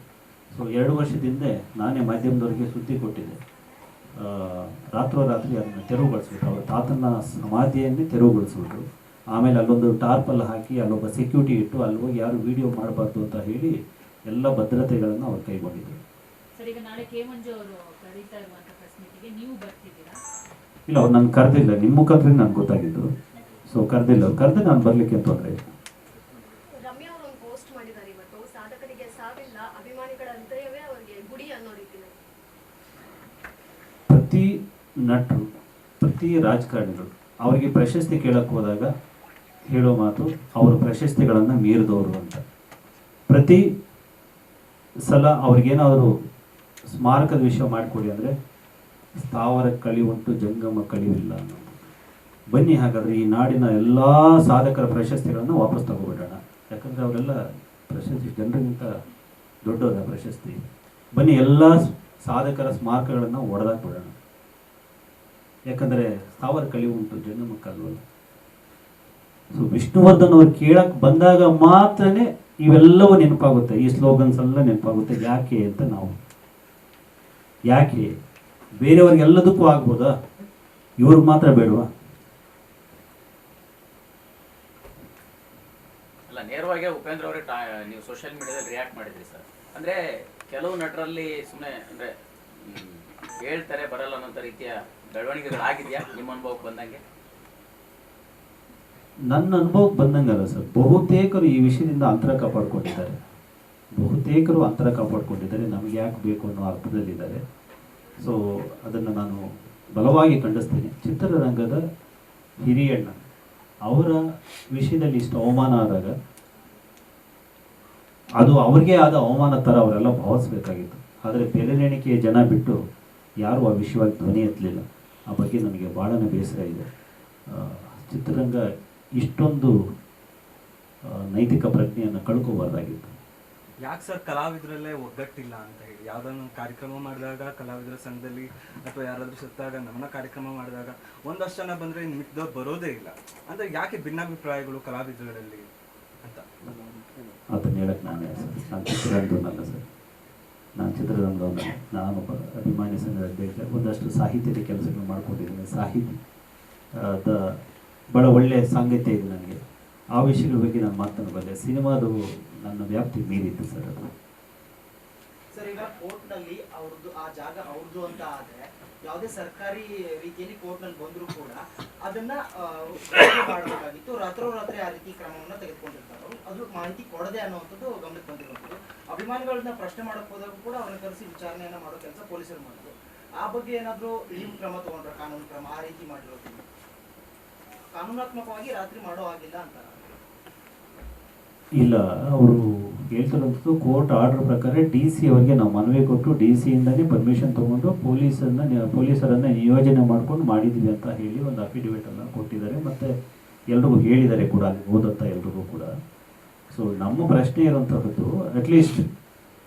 ಸೊ ಎರಡು ವರ್ಷದ ಹಿಂದೆ ನಾನೇ ಮಾಧ್ಯಮದವರಿಗೆ ಸುದ್ದಿ ಕೊಟ್ಟಿದ್ದೆ. ರಾತ್ರೋರಾತ್ರಿ ಅದನ್ನು ತೆರವುಗೊಳಿಸ್ಬಿಟ್ರು ಅವ್ರ ತಾತನ ಸಮಾಧಿಯನ್ನೇ ತೆರವುಗೊಳಿಸ್ಬಿಟ್ರು ಆಮೇಲೆ ಅಲ್ಲೊಂದು ಟಾರ್ಪಲ್ ಹಾಕಿ ಅಲ್ಲೊಬ್ಬ ಸೆಕ್ಯೂರಿಟಿ ಇಟ್ಟು ಅಲ್ಲಿ ಹೋಗಿ ಯಾರು ವಿಡಿಯೋ ಮಾಡಬಾರ್ದು ಅಂತ ಹೇಳಿ ಎಲ್ಲ ಭದ್ರತೆಗಳನ್ನು ಅವ್ರು ಕೈಗೊಂಡಿದ್ರು. ಇಲ್ಲ ಅವ್ರು ನಾನು ಕರೆದಿಲ್ಲ. ನಿಮ್ಮ ಮುಖಾಂತರ ನನಗೆ ಗೊತ್ತಾಗಿದ್ದು. ಸೊ ಕರೆದಿಲ್ಲ. ಕರೆದು ನಾನು ಬರಲಿಕ್ಕೆ ತೊಂದರೆ ಇಲ್ಲ ರಮ್ಯಾ ಅವರು ಒಂದು ಪೋಸ್ಟ್ ಮಾಡಿದ್ದಾರೆ ಇವತ್ತು ಸಾಧಕರಿಗೆ ಸಾವಿಲ್ಲ ಅಭಿಮಾನಿಗಳ ಹೃದಯವೇ ಅವರಿಗೆ ಗುಡಿ ಅನ್ನೋ ರೀತಿಯಲ್ಲಿ ಪ್ರತಿ ನಟರು, ಪ್ರತಿ ರಾಜಕಾರಣಿಗಳು ಅವರಿಗೆ ಪ್ರಶಸ್ತಿ ಕೇಳಕ್ಕೆ ಹೋದಾಗ ಹೇಳೋ ಮಾತು ಅವರು ಪ್ರಶಸ್ತಿಗಳನ್ನು ಮೀರಿದವರು ಅಂತ. ಪ್ರತಿ ಸಲ ಅವ್ರಿಗೇನಾದರೂ ಸ್ಮಾರಕದ ವಿಷಯ ಮಾಡಿಕೊಡಿ ಅಂದರೆ ಸ್ಥಾವರ ಕಳಿ ಉಂಟು, ಜಂಗಮ ಕಳಿವಿಲ್ಲ ಅನ್ನೋದು. ಬನ್ನಿ ಹಾಗಾದರೆ ಈ ನಾಡಿನ ಎಲ್ಲ ಸಾಧಕರ ಪ್ರಶಸ್ತಿಗಳನ್ನು ವಾಪಸ್ ತಗೋಬಿಡೋಣ. ಯಾಕಂದರೆ ಅವರೆಲ್ಲ ಪ್ರಶಸ್ತಿ, ಜನರಿಗಿಂತ ದೊಡ್ಡವರ ಪ್ರಶಸ್ತಿ. ಬನ್ನಿ ಎಲ್ಲ ಸಾಧಕರ ಸ್ಮಾರಕಗಳನ್ನು ಒಡೆದಾಕ್ಬಿಡೋಣ. ಯಾಕಂದರೆ ಸ್ಥಾವರ ಕಲಿ ಉಂಟು ಜನ ಕಲ್ವಲ್ಲ ಸೊ ವಿಷ್ಣುವರ್ಧನ್ ಅವ್ರು ಕೇಳಕ್ ಬಂದಾಗ ಮಾತ್ರನೇ ಇವೆಲ್ಲವೂ ನೆನಪಾಗುತ್ತೆ. ಈ ಸ್ಲೋಗನ್ಸ್ ಎಲ್ಲ ನೆನಪಾಗುತ್ತೆ. ಯಾಕೆ ಅಂತ ನಾವು. ಯಾಕೆ? ಬೇರೆಯವ್ರಿಗೆಲ್ಲದಕ್ಕೂ ಆಗ್ಬೋದಾ? ಇವ್ರಿಗೆ ಮಾತ್ರ ಬೇಡವಾ? ಅಲ್ಲ, ನೇರವಾಗಿ ಉಪೇಂದ್ರ ಅವರೇ ನೀವು ಸೋಷಿಯಲ್ ಮೀಡಿಯಾದಲ್ಲಿ ರಿಯಾಕ್ಟ್ ಮಾಡಿದ್ರಿ ಸರ್. ಅಂದ್ರೆ, ಕೆಲವು ನಟರಲ್ಲಿ ಸುಮ್ಮನೆ ಅಂದ್ರೆ ಹೇಳ್ತಾರೆ, ಬರಲ್ಲ ಅನ್ನೋ ರೀತಿಯ ಬೆಳವಣಿಗೆಗಳಾಗಿದೆಯಾ ನಿಮ್ಮ ಅನುಭವಕ್ಕೆ ಬಂದಂಗೆ? ನನ್ನ ಅನುಭವಕ್ಕೆ ಬಂದಂಗಲ್ಲ ಸರ್. ಬಹುತೇಕರು ಈ ವಿಷಯದಿಂದ ಅಂತರ ಕಾಪಾಡ್ಕೊಂಡಿದ್ದಾರೆ. ಬಹುತೇಕರು ಅಂತರ ಕಾಪಾಡ್ಕೊಂಡಿದ್ದಾರೆ. ನಮಗೆ ಯಾಕೆ ಬೇಕು ಅನ್ನೋ ಅರ್ಥದಲ್ಲಿದ್ದಾರೆ ಸೊ ಅದನ್ನು ನಾನು ಬಲವಾಗಿ ಖಂಡಿಸ್ತೀನಿ. ಚಿತ್ರರಂಗದ ಹಿರಿಯಣ್ಣ ಅವರ ವಿಷಯದಲ್ಲಿ ಇಷ್ಟು ಅವಮಾನ ಆದಾಗ, ಅದು ಅವ್ರಿಗೆ ಆದ ಅವಮಾನ ಥರ ಅವರೆಲ್ಲ ಭಾವಿಸ್ಬೇಕಾಗಿತ್ತು. ಆದರೆ ಬೆಲೆ ಜನ ಬಿಟ್ಟು ಯಾರೂ ಆ ವಿಷಯವಾಗಿ ಧ್ವನಿ ಎತ್ತಲಿಲ್ಲ. ಆ ಬಗ್ಗೆ ನನಗೆ ಭಾಳನೇ ಬೇಸರ ಇದೆ. ಚಿತ್ರರಂಗ ಇಷ್ಟೊಂದು ನೈತಿಕ ಪ್ರಜ್ಞೆಯನ್ನು ಕಳ್ಕೋಬಾರ್ದಾಗಿತ್ತು. ಯಾಕೆ ಸರ್ ಕಲಾವಿದರಲ್ಲೇ ಒಗ್ಗಟ್ಟಿಲ್ಲ ಅಂತ ಹೇಳಿ? ಯಾವುದನ್ನು ಕಾರ್ಯಕ್ರಮ ಮಾಡಿದಾಗ ಕಲಾವಿದರ ಸಂಘದಲ್ಲಿ ಅಥವಾ ಯಾರಾದರೂ ಸುತ್ತಾಗ ನಮನ ಕಾರ್ಯಕ್ರಮ ಮಾಡಿದಾಗ ಒಂದಷ್ಟು ಜನ ಬಂದರೆ ಮಿಕ್ದವ್ರು ಬರೋದೇ ಇಲ್ಲ. ಅಂದರೆ ಯಾಕೆ ಭಿನ್ನಾಭಿಪ್ರಾಯಗಳು ಕಲಾವಿದರಲ್ಲಿ ಅಂತ? ಅದನ್ನ ಹೇಳಕ್ಕೆ ನಾನೇ ಸರ್. ನಾನು ಸರ್. ನಾನು ಚಿತ್ರರಂಗದ ನಾನು ಅಭಿಮಾನಿ ಸಂಘದ ಅಧ್ಯಕ್ಷ, ಒಂದಷ್ಟು ಸಾಹಿತ್ಯದ ಕೆಲಸಗಳು ಮಾಡ್ಕೊಂಡಿದ್ದೀನಿ. ದ ಭಾಳ ಒಳ್ಳೆಯ ಸಾಂಗತ್ಯ ಇದೆ ನನಗೆ. ಆ ವಿಷಯಗಳ ಬಗ್ಗೆ ನಾನು ಮಾತನಾಡಬಲ್ಲೆ. ಸಿನಿಮಾದು ನನ್ನ ವ್ಯಾಪ್ತಿ ಮೀರಿತ್ತು ಸರ್ ಅದು. ಸರ್ ಈಗ ಕೋರ್ಟ್ನಲ್ಲಿ ಅವ್ರದ್ದು ಆ ಜಾಗ ಅವ್ರದ್ದು ಅಂತ ಆದ್ರೆ ಯಾವುದೇ ಸರ್ಕಾರಿ ರೀತಿಯಲ್ಲಿ ಕೋರ್ಟ್ನಲ್ಲಿ ಬಂದರೂ ಕೂಡ ಅದನ್ನ ಮಾಡಬೇಕಾಗಿತ್ತು. ರಾತ್ರೋರಾತ್ರಿ ಆ ರೀತಿ ಕ್ರಮವನ್ನ ತೆಗೆದುಕೊಂಡಿರ್ತಾರೆ. ಅದು ಮಾಹಿತಿ ಕೊಡದೆ ಅನ್ನುವಂಥದ್ದು ಗಮನಕ್ಕೆ ಬಂದಿರುವಂಥದ್ದು. ಅಭಿಮಾನಿಗಳನ್ನ ಪ್ರಶ್ನೆ ಮಾಡಕ್ ಹೋದಾಗ ಕೂಡ ಅವ್ರನ್ನ ಕರೆಸಿ ವಿಚಾರಣೆಯನ್ನ ಮಾಡೋ ಕೆಲಸ ಪೊಲೀಸರು ಮಾಡಿದ್ರು. ಆ ಬಗ್ಗೆ ಏನಾದ್ರು ನೀವು ಕ್ರಮ ತಗೊಂಡ್ರ, ಕಾನೂನು ಕ್ರಮ ಆ ರೀತಿ ಮಾಡಿರೋದು. ಕಾನೂನಾತ್ಮಕವಾಗಿ ರಾತ್ರಿ ಮಾಡೋ ಆಗಿಲ್ಲ ಅಂತ ಇಲ್ಲ, ಅವರು ಹೇಳ್ತಿರೋಂಥದ್ದು ಕೋರ್ಟ್ ಆರ್ಡರ್ ಪ್ರಕಾರ ಡಿ ಸಿ ಅವರಿಗೆ ನಾವು ಮನವಿ ಕೊಟ್ಟು ಡಿ ಸಿಯಿಂದನೇ ಪರ್ಮಿಷನ್ ತೊಗೊಂಡು ಪೊಲೀಸನ್ನು ಪೊಲೀಸರನ್ನು ನಿಯೋಜನೆ ಮಾಡ್ಕೊಂಡು ಮಾಡಿದ್ದೀವಿ ಅಂತ ಹೇಳಿ ಒಂದು ಅಫಿಡವಿಟನ್ನು ಕೊಟ್ಟಿದ್ದಾರೆ. ಮತ್ತು ಎಲ್ರಿಗೂ ಹೇಳಿದ್ದಾರೆ ಕೂಡ, ಅಲ್ಲಿ ಓದತ್ತ ಎಲ್ರಿಗೂ ಕೂಡ. ಸೊ ನಮ್ಮ ಪ್ರಶ್ನೆ ಇರುವಂತಹದ್ದು ಅಟ್ಲೀಸ್ಟ್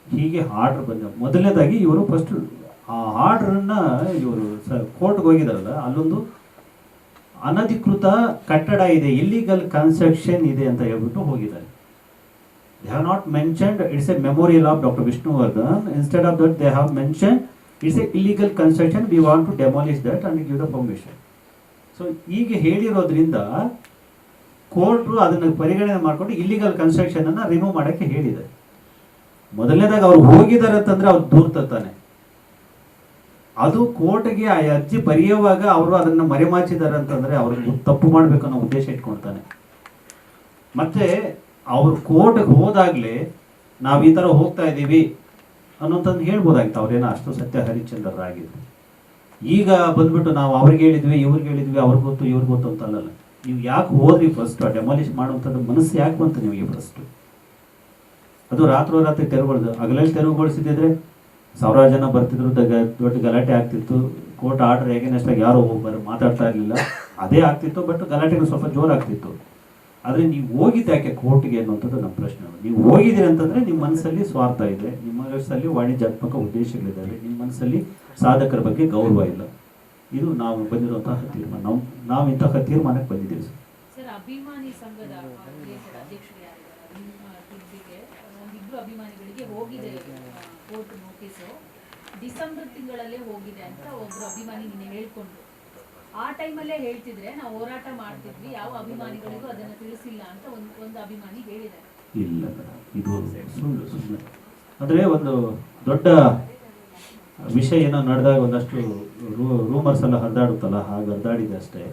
ಹೀಗೆ ಆರ್ಡ್ರ್ ಬಂದ, ಮೊದಲನೇದಾಗಿ ಇವರು ಫಸ್ಟ್ ಆ ಆರ್ಡ್ರನ್ನ ಇವರು ಸ ಕೋರ್ಟ್ಗೆ ಹೋಗಿದಾರಲ್ಲ ಅಲ್ಲೊಂದು ಅನಧಿಕೃತ ಕಟ್ಟಡ ಇದೆ ಇಲ್ಲಿಗಲ್ ಕನ್ಸ್ಟ್ರಕ್ಷನ್ ಇದೆ ಅಂತ ಹೇಳ್ಬಿಟ್ಟು ಹೋಗಿದ್ದಾರೆ. They have not mentioned it's a memorial of Dr. Vishnuvardhan. Instead of that, they have mentioned it's a illegal construction. We want to demolish that and give the permission. So ಈಗ ಹೇಳಿರೋದ್ರಿಂದ ಕೋರ್ಟ್ರು ಅದನ್ನು ಪರಿಗಣನೆ ಮಾಡಿಕೊಂಡು illegal construction ಅನ್ನ remove ಮಾಡೋಕ್ಕೆ ಹೇಳಿದೆ ಮೊದಲನೇದಾಗ ಅವ್ರು ಹೋಗಿದ್ದಾರೆ ಅಂತಂದ್ರೆ ಅವ್ರು ದೂರ ತರ್ತಾನೆ ಅದು ಕೋರ್ಟ್ಗೆ ಆ ಅರ್ಜಿ ಬರೆಯುವಾಗ ಅವರು ಅದನ್ನು ಮರೆಮಾಚಿದ್ದಾರೆ ಅಂತಂದ್ರೆ ಅವ್ರಿಗೆ ತಪ್ಪು ಮಾಡಬೇಕು ಅನ್ನೋ ಉದ್ದೇಶ ಇಟ್ಕೊಳ್ತಾನೆ ಮತ್ತೆ ಅವ್ರು ಕೋರ್ಟ್ಗೆ ಹೋದಾಗಲೇ ನಾವು ಈ ಥರ ಹೋಗ್ತಾ ಇದ್ದೀವಿ ಅನ್ನೋಂಥದ್ದು ಹೇಳ್ಬೋದಾಗಿತ್ತು. ಅವ್ರೇನೋ ಅಷ್ಟು ಸತ್ಯ ಹರಿಶ್ಚಂದ್ರರಾಗಿದ್ರು. ಈಗ ಬಂದ್ಬಿಟ್ಟು ನಾವು ಅವ್ರಿಗೆ ಹೇಳಿದ್ವಿ, ಇವ್ರಿಗೆ ಹೇಳಿದ್ವಿ, ಅವ್ರಿಗೆ ಗೊತ್ತು, ಇವ್ರಿಗೆ ಗೊತ್ತು ಅಂತ ಅಲ್ಲಲ್ಲ. ನೀವು ಯಾಕೆ ಹೋದ್ರಿ ಫಸ್ಟ್ ಡೆಮಾಲಿಷ್ ಮಾಡುವಂಥದ್ದು ಮನಸ್ಸು ಯಾಕೆ ಬಂತು ನಿಮಗೆ ಫಸ್ಟು ಅದು ರಾತ್ರೋರಾತ್ರಿ ತೆರವುಗೊಳ್ದು, ಹಗಲಲ್ಲಿ ತೆರವುಗೊಳಿಸಿದ್ರೆ ಸಾವಿರಾರು ಜನ ಬರ್ತಿದ್ರು ದೊಡ್ಡ ಗಲಾಟೆ ಆಗ್ತಿತ್ತು. ಕೋರ್ಟ್ ಆರ್ಡರ್ ಹೇಗೇನಷ್ಟಾಗ ಯಾರು ಹೋಗ್ಬಾರ ಮಾತಾಡ್ತಾ ಇರಲಿಲ್ಲ. ಅದೇ ಆಗ್ತಿತ್ತು, ಬಟ್ ಗಲಾಟೆಗಳು ಸ್ವಲ್ಪ ಜೋರಾಗ್ತಿತ್ತು. ಆದರೆ ನೀವು ಹೋಗಿದ್ದೆ ಯಾಕೆ ಕೋರ್ಟ್ಗೆ ಅನ್ನುವಂಥದ್ದು ನಮ್ಮ ಪ್ರಶ್ನೆ ನೀವು ಹೋಗಿದ್ದೀರಿ ಅಂತಂದ್ರೆ ನಿಮ್ಮ ಮನಸ್ಸಲ್ಲಿ ಸ್ವಾರ್ಥ ಇದೆ, ನಿಮ್ಮ ಮನಸ್ಸಲ್ಲಿ ವಾಣಿಜ್ಯಾತ್ಮಕ ಉದ್ದೇಶಗಳಿದ್ದಾವೆ ನಿಮ್ಮ ಮನಸ್ಸಲ್ಲಿ ಸಾಧಕರ ಬಗ್ಗೆ ಗೌರವ ಇಲ್ಲ. ಇದು ನಾವು ಬಂದಿರುವಂತಹ ತೀರ್ಮಾನ. ನಾವು ನಾವು ಇಂತಹ ತೀರ್ಮಾನಕ್ಕೆ ಬಂದಿದ್ದೀವಿ ಸರ್. ಅಭಿಮಾನಿ ಸಂಘದ ಅಭಿಮಾನಿಗಳಿಗೆ ಡಿಸೆಂಬರ್ ತಿಂಗಳಲ್ಲೇ ಹೋಗಿದೆ ಅಂತ ಒಬ್ರು ಅಭಿಮಾನಿ ನಿನ್ನೆ ಹೇಳ್ಕೊಂಡ್ರು. ಆ ಟೈಮಲ್ಲೇ ಹೇಳ್ತಿದ್ರೆ ನಾವು ಹೋರಾಟ ಮಾಡ್ತಿದ್ವಿ, ಯಾವ ಅಭಿಮಾನಿಗಳಿಗೂ ಅದನ್ನು ತಿಳಿಸಿಲ್ಲ ಅಂತ ಒಂದು ಅಭಿಮಾನಿ ಹೇಳಿದ್ದಾರೆ. ಇಲ್ಲ ಇದು ಸುಳ್ಳು ಸುಮ್ಮನೆ ಅಂದರೆ ಒಂದು ದೊಡ್ಡ ವಿಷಯ ಏನೋ ನಡೆದಾಗ ಒಂದಷ್ಟು ರೂಮರ್ಸ್ ಎಲ್ಲ ಹರಿದಾಡುತ್ತಲ್ಲ, ಹಾಗೆ ಹರಿದಾಡಿದೆ ಅಷ್ಟೇ.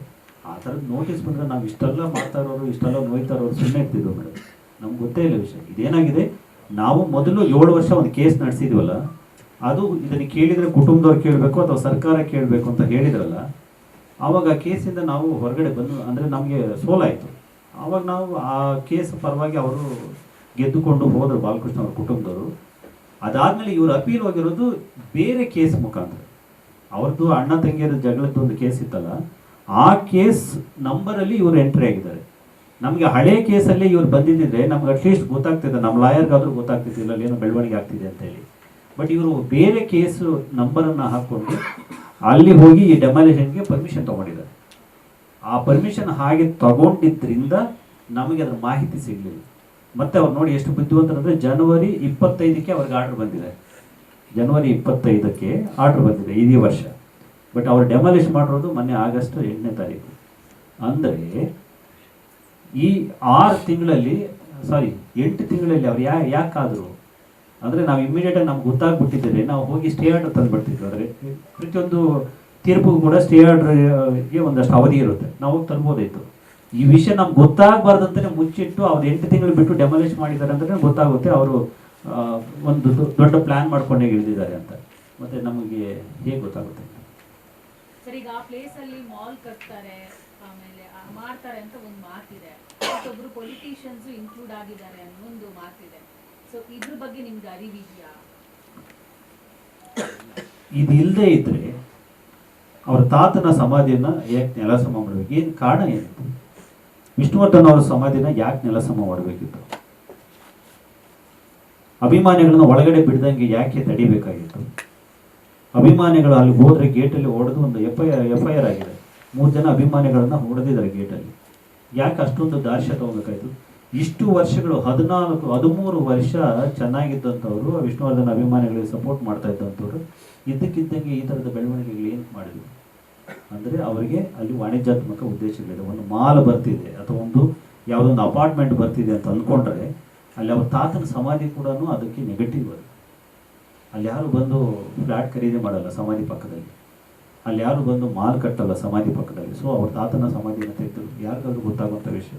ಆ ಥರದ್ದು ನೋಟಿಸ್ ಬಂದರೆ ನಾವು ಇಷ್ಟೆಲ್ಲ ಮಾಡ್ತಾ ಇರೋರು, ಇಷ್ಟೆಲ್ಲ ನೋಯ್ತಾ ಇರೋರು ಸುಮ್ಮನೆ ಇರ್ತಿದ್ವು ಮೇಡಮ್ ನಮ್ಗೆ ಗೊತ್ತೇ ಇಲ್ಲ ವಿಷಯ. ಇದೇನಾಗಿದೆ? ನಾವು ಮೊದಲು ಏಳು ವರ್ಷ ಒಂದು ಕೇಸ್ ನಡೆಸಿದ್ವಲ್ಲ, ಅದು ಇದನ್ನು ಕೇಳಿದರೆ ಕುಟುಂಬದವ್ರು ಕೇಳಬೇಕು ಅಥವಾ ಸರ್ಕಾರ ಕೇಳಬೇಕು ಅಂತ ಹೇಳಿದ್ರಲ್ಲ ಆವಾಗ ಆ ಕೇಸಿಂದ ನಾವು ಹೊರಗಡೆ ಬಂದು, ಅಂದರೆ ನಮಗೆ ಸೋಲಾಯಿತು. ಆವಾಗ ನಾವು ಆ ಕೇಸ್ ಪರವಾಗಿ ಅವರು ಗೆದ್ದುಕೊಂಡು ಹೋದರು ಬಾಲಕೃಷ್ಣ ಅವರ ಕುಟುಂಬದವರು. ಅದಾದಮೇಲೆ ಇವರು ಅಪೀಲ್ ಹೋಗಿರೋದು ಬೇರೆ ಕೇಸ್ ಮುಖಾಂತರ. ಅವ್ರದ್ದು ಅಣ್ಣ ತಂಗಿಯರ ಜಗಳದ್ದು ಒಂದು ಕೇಸ್ ಇತ್ತಲ್ಲ, ಆ ಕೇಸ್ ನಂಬರಲ್ಲಿ ಇವರು ಎಂಟ್ರಿ ಆಗಿದ್ದಾರೆ. ನಮಗೆ ಹಳೆ ಕೇಸಲ್ಲಿ ಇವ್ರು ಬಂದಿದ್ದರೆ ನಮ್ಗೆ ಅಟ್ಲೀಸ್ಟ್ ಗೊತ್ತಾಗ್ತಿದೆ ನಮ್ಮ ಲಾಯರ್ಗಾದರೂ ಗೊತ್ತಾಗ್ತಿದ್ದಿಲ್ಲ ಏನೋ ಬೆಳವಣಿಗೆ ಆಗ್ತಿದೆ ಅಂತೇಳಿ ಬಟ್ ಇವರು ಬೇರೆ ಕೇಸು ನಂಬರನ್ನು ಹಾಕ್ಕೊಂಡು ಅಲ್ಲಿ ಹೋಗಿ ಈ ಡೆಮಾಲಿಷನ್ಗೆ ಪರ್ಮಿಷನ್ ತಗೊಂಡಿದ್ದಾರೆ. ಆ ಪರ್ಮಿಷನ್ ಹಾಗೆ ತಗೊಂಡಿದ್ದರಿಂದ ನಮಗೆ ಅದರ ಮಾಹಿತಿ ಸಿಗಲಿಲ್ಲ. ಮತ್ತೆ ಅವ್ರು ನೋಡಿ ಎಷ್ಟು ಬುದ್ಧಿವಂತರಂದ್ರೆ ಜನವರಿ ಇಪ್ಪತ್ತೈದಕ್ಕೆ ಅವ್ರಿಗೆ ಆರ್ಡರ್ ಬಂದಿದೆ. ಜನವರಿ ಇಪ್ಪತ್ತೈದಕ್ಕೆ ಆರ್ಡರ್ ಬಂದಿದೆ ಇದೇ ವರ್ಷ. ಬಟ್ ಅವ್ರು ಡೆಮಾಲಿಷ್ ಮಾಡಿರೋದು ಮೊನ್ನೆ ಆಗಸ್ಟ್ ಎಂಟನೇ ತಾರೀಕು. ಅಂದರೆ ಈ ಆರು ತಿಂಗಳಲ್ಲಿ ಸಾರಿ ಎಂಟು ತಿಂಗಳಲ್ಲಿ ಅವ್ರು ಯಾ, ಯಾಕಾದರು ಅಂದರೆ ನಾವು ಇಮಿಡಿಯೇಟಾಗಿ ನಮ್ಗೆ ಗೊತ್ತಾಗ್ಬಿಟ್ಟಿದ್ರೆ ನಾವು ಹೋಗಿ ಸ್ಟೇ ಆರ್ಡರ್ ತಂದುಬಿಡ್ತಿದ್ವಿ ಅಂದರೆ ಪ್ರತಿಯೊಂದು ತೀರ್ಪಿಗೂ ಕೂಡ ಸ್ಟೇ ಆರ್ಡರ್ಗೆ ಒಂದಷ್ಟು ಅವಧಿ ಇರುತ್ತೆ. ನಾವು ಹೋಗಿ ತರ್ಬೋದಾಯ್ತು. ಈ ವಿಷಯ ನಮ್ಗೆ ಗೊತ್ತಾಗಬಾರ್ದಂತಲೇ ಮುಚ್ಚಿಟ್ಟು ಅವ್ರು ಎಂಟು ತಿಂಗಳು ಬಿಟ್ಟು ಡೆಮಾಲಿಷ್ ಮಾಡಿದ್ದಾರೆ ಅಂದ್ರೆ ಗೊತ್ತಾಗುತ್ತೆ. ಅವರು ಒಂದು ದೊಡ್ಡ ಪ್ಲಾನ್ ಮಾಡ್ಕೊಂಡೇ ಇಳಿದಿದ್ದಾರೆ ಅಂತ. ಮತ್ತೆ ನಮಗೆ ಹೇಗೆ ಗೊತ್ತಾಗುತ್ತೆ? ಮಾಡ್ತಾರೆ ಅಂತ ಒಂದು ಮಾತಿದೆ. ಮತ್ತೊಬ್ರು ಪೊಲಿಟಿಷಿಯನ್ಸ್ ಇನ್ಕ್ಲೂಡ್ ಆಗಿದ್ದಾರೆ ಅನ್ನೋ ಒಂದು ಮಾತಿದೆ. ಸೊ ಇದ್ರ ಬಗ್ಗೆ ನಿಮ್ಗೆ ಅರಿವಿದೆಯಾ? ಇದಿಲ್ಲದೆ ಇದ್ರೆ ಅವ್ರ ತಾತನ ಸಮಾಧಿಯನ್ನ ಯಾಕೆ ನೆಲಸಮ ಮಾಡಬೇಕು? ಏನು ಕಾರಣ ಏನಿತ್ತು? ವಿಷ್ಣುವರ್ಧನ್ ಅವರ ಸಮಾಧಿನ ಯಾಕೆ ನೆಲಸಮ ಮಾಡಬೇಕಿತ್ತು? ಅಭಿಮಾನಿಗಳನ್ನ ಒಳಗಡೆ ಬಿಡ್ದಂಗೆ ಯಾಕೆ ತಡಿಬೇಕಾಗಿತ್ತು? ಅಭಿಮಾನಿಗಳು ಅಲ್ಲಿ ಹೋದ್ರೆ ಗೇಟಲ್ಲಿ ಹೊಡೆದು ಒಂದು ಎಫ್ ಐ ಎಫ್ ಐ ಆಗಿದೆ. ಮೂರು ಜನ ಅಭಿಮಾನಿಗಳನ್ನ ಹೊಡೆದಿದ್ದಾರೆ ಗೇಟಲ್ಲಿ. ಯಾಕೆ ಅಷ್ಟೊಂದು ದಾರ್ಶ್ಯ ತಗೋಬೇಕಾಯ್ತು ಇಷ್ಟು ವರ್ಷಗಳು ಹದಿನಾಲ್ಕು, ಹದಿಮೂರು ವರ್ಷ ಚೆನ್ನಾಗಿದ್ದಂಥವ್ರು, ವಿಷ್ಣುವರ್ಧನ್ ಅಭಿಮಾನಿಗಳಿಗೆ ಸಪೋರ್ಟ್ ಮಾಡ್ತಾ ಇದ್ದಂಥವ್ರು, ಇದ್ದಕ್ಕಿದ್ದಂಗೆ ಈ ಥರದ ಬೆಳವಣಿಗೆಗಳು ಏನು ಮಾಡಿದ್ರು? ಅಂದರೆ ಅವರಿಗೆ ಅಲ್ಲಿ ವಾಣಿಜ್ಯಾತ್ಮಕ ಉದ್ದೇಶಗಳಿದೆ. ಒಂದು ಮಾಲ್ ಬರ್ತಿದೆ, ಅಥವಾ ಒಂದು ಯಾವುದೊಂದು ಅಪಾರ್ಟ್ಮೆಂಟ್ ಬರ್ತಿದೆ ಅಂತ ಅಂದ್ಕೊಂಡ್ರೆ ಅಲ್ಲಿ ಅವ್ರ ತಾತನ ಸಮಾಧಿ ಕೂಡ ಅದಕ್ಕೆ ನೆಗೆಟಿವ್ ಅದು. ಅಲ್ಲಿ ಯಾರು ಬಂದು ಫ್ಲ್ಯಾಟ್ ಖರೀದಿ ಮಾಡಲ್ಲ ಸಮಾಧಿ ಪಕ್ಕದಲ್ಲಿ. ಅಲ್ಲಿ ಯಾರು ಬಂದು ಮಾಲ್ ಕಟ್ಟಲ್ಲ ಸಮಾಧಿ ಪಕ್ಕದಲ್ಲಿ. ಸೊ ಅವ್ರ ತಾತನ ಸಮಾಧಿನ ತೆಗೆದು ಯಾರಿಗಾದ್ರೂ ಗೊತ್ತಾಗುವಂಥ ವಿಷಯ.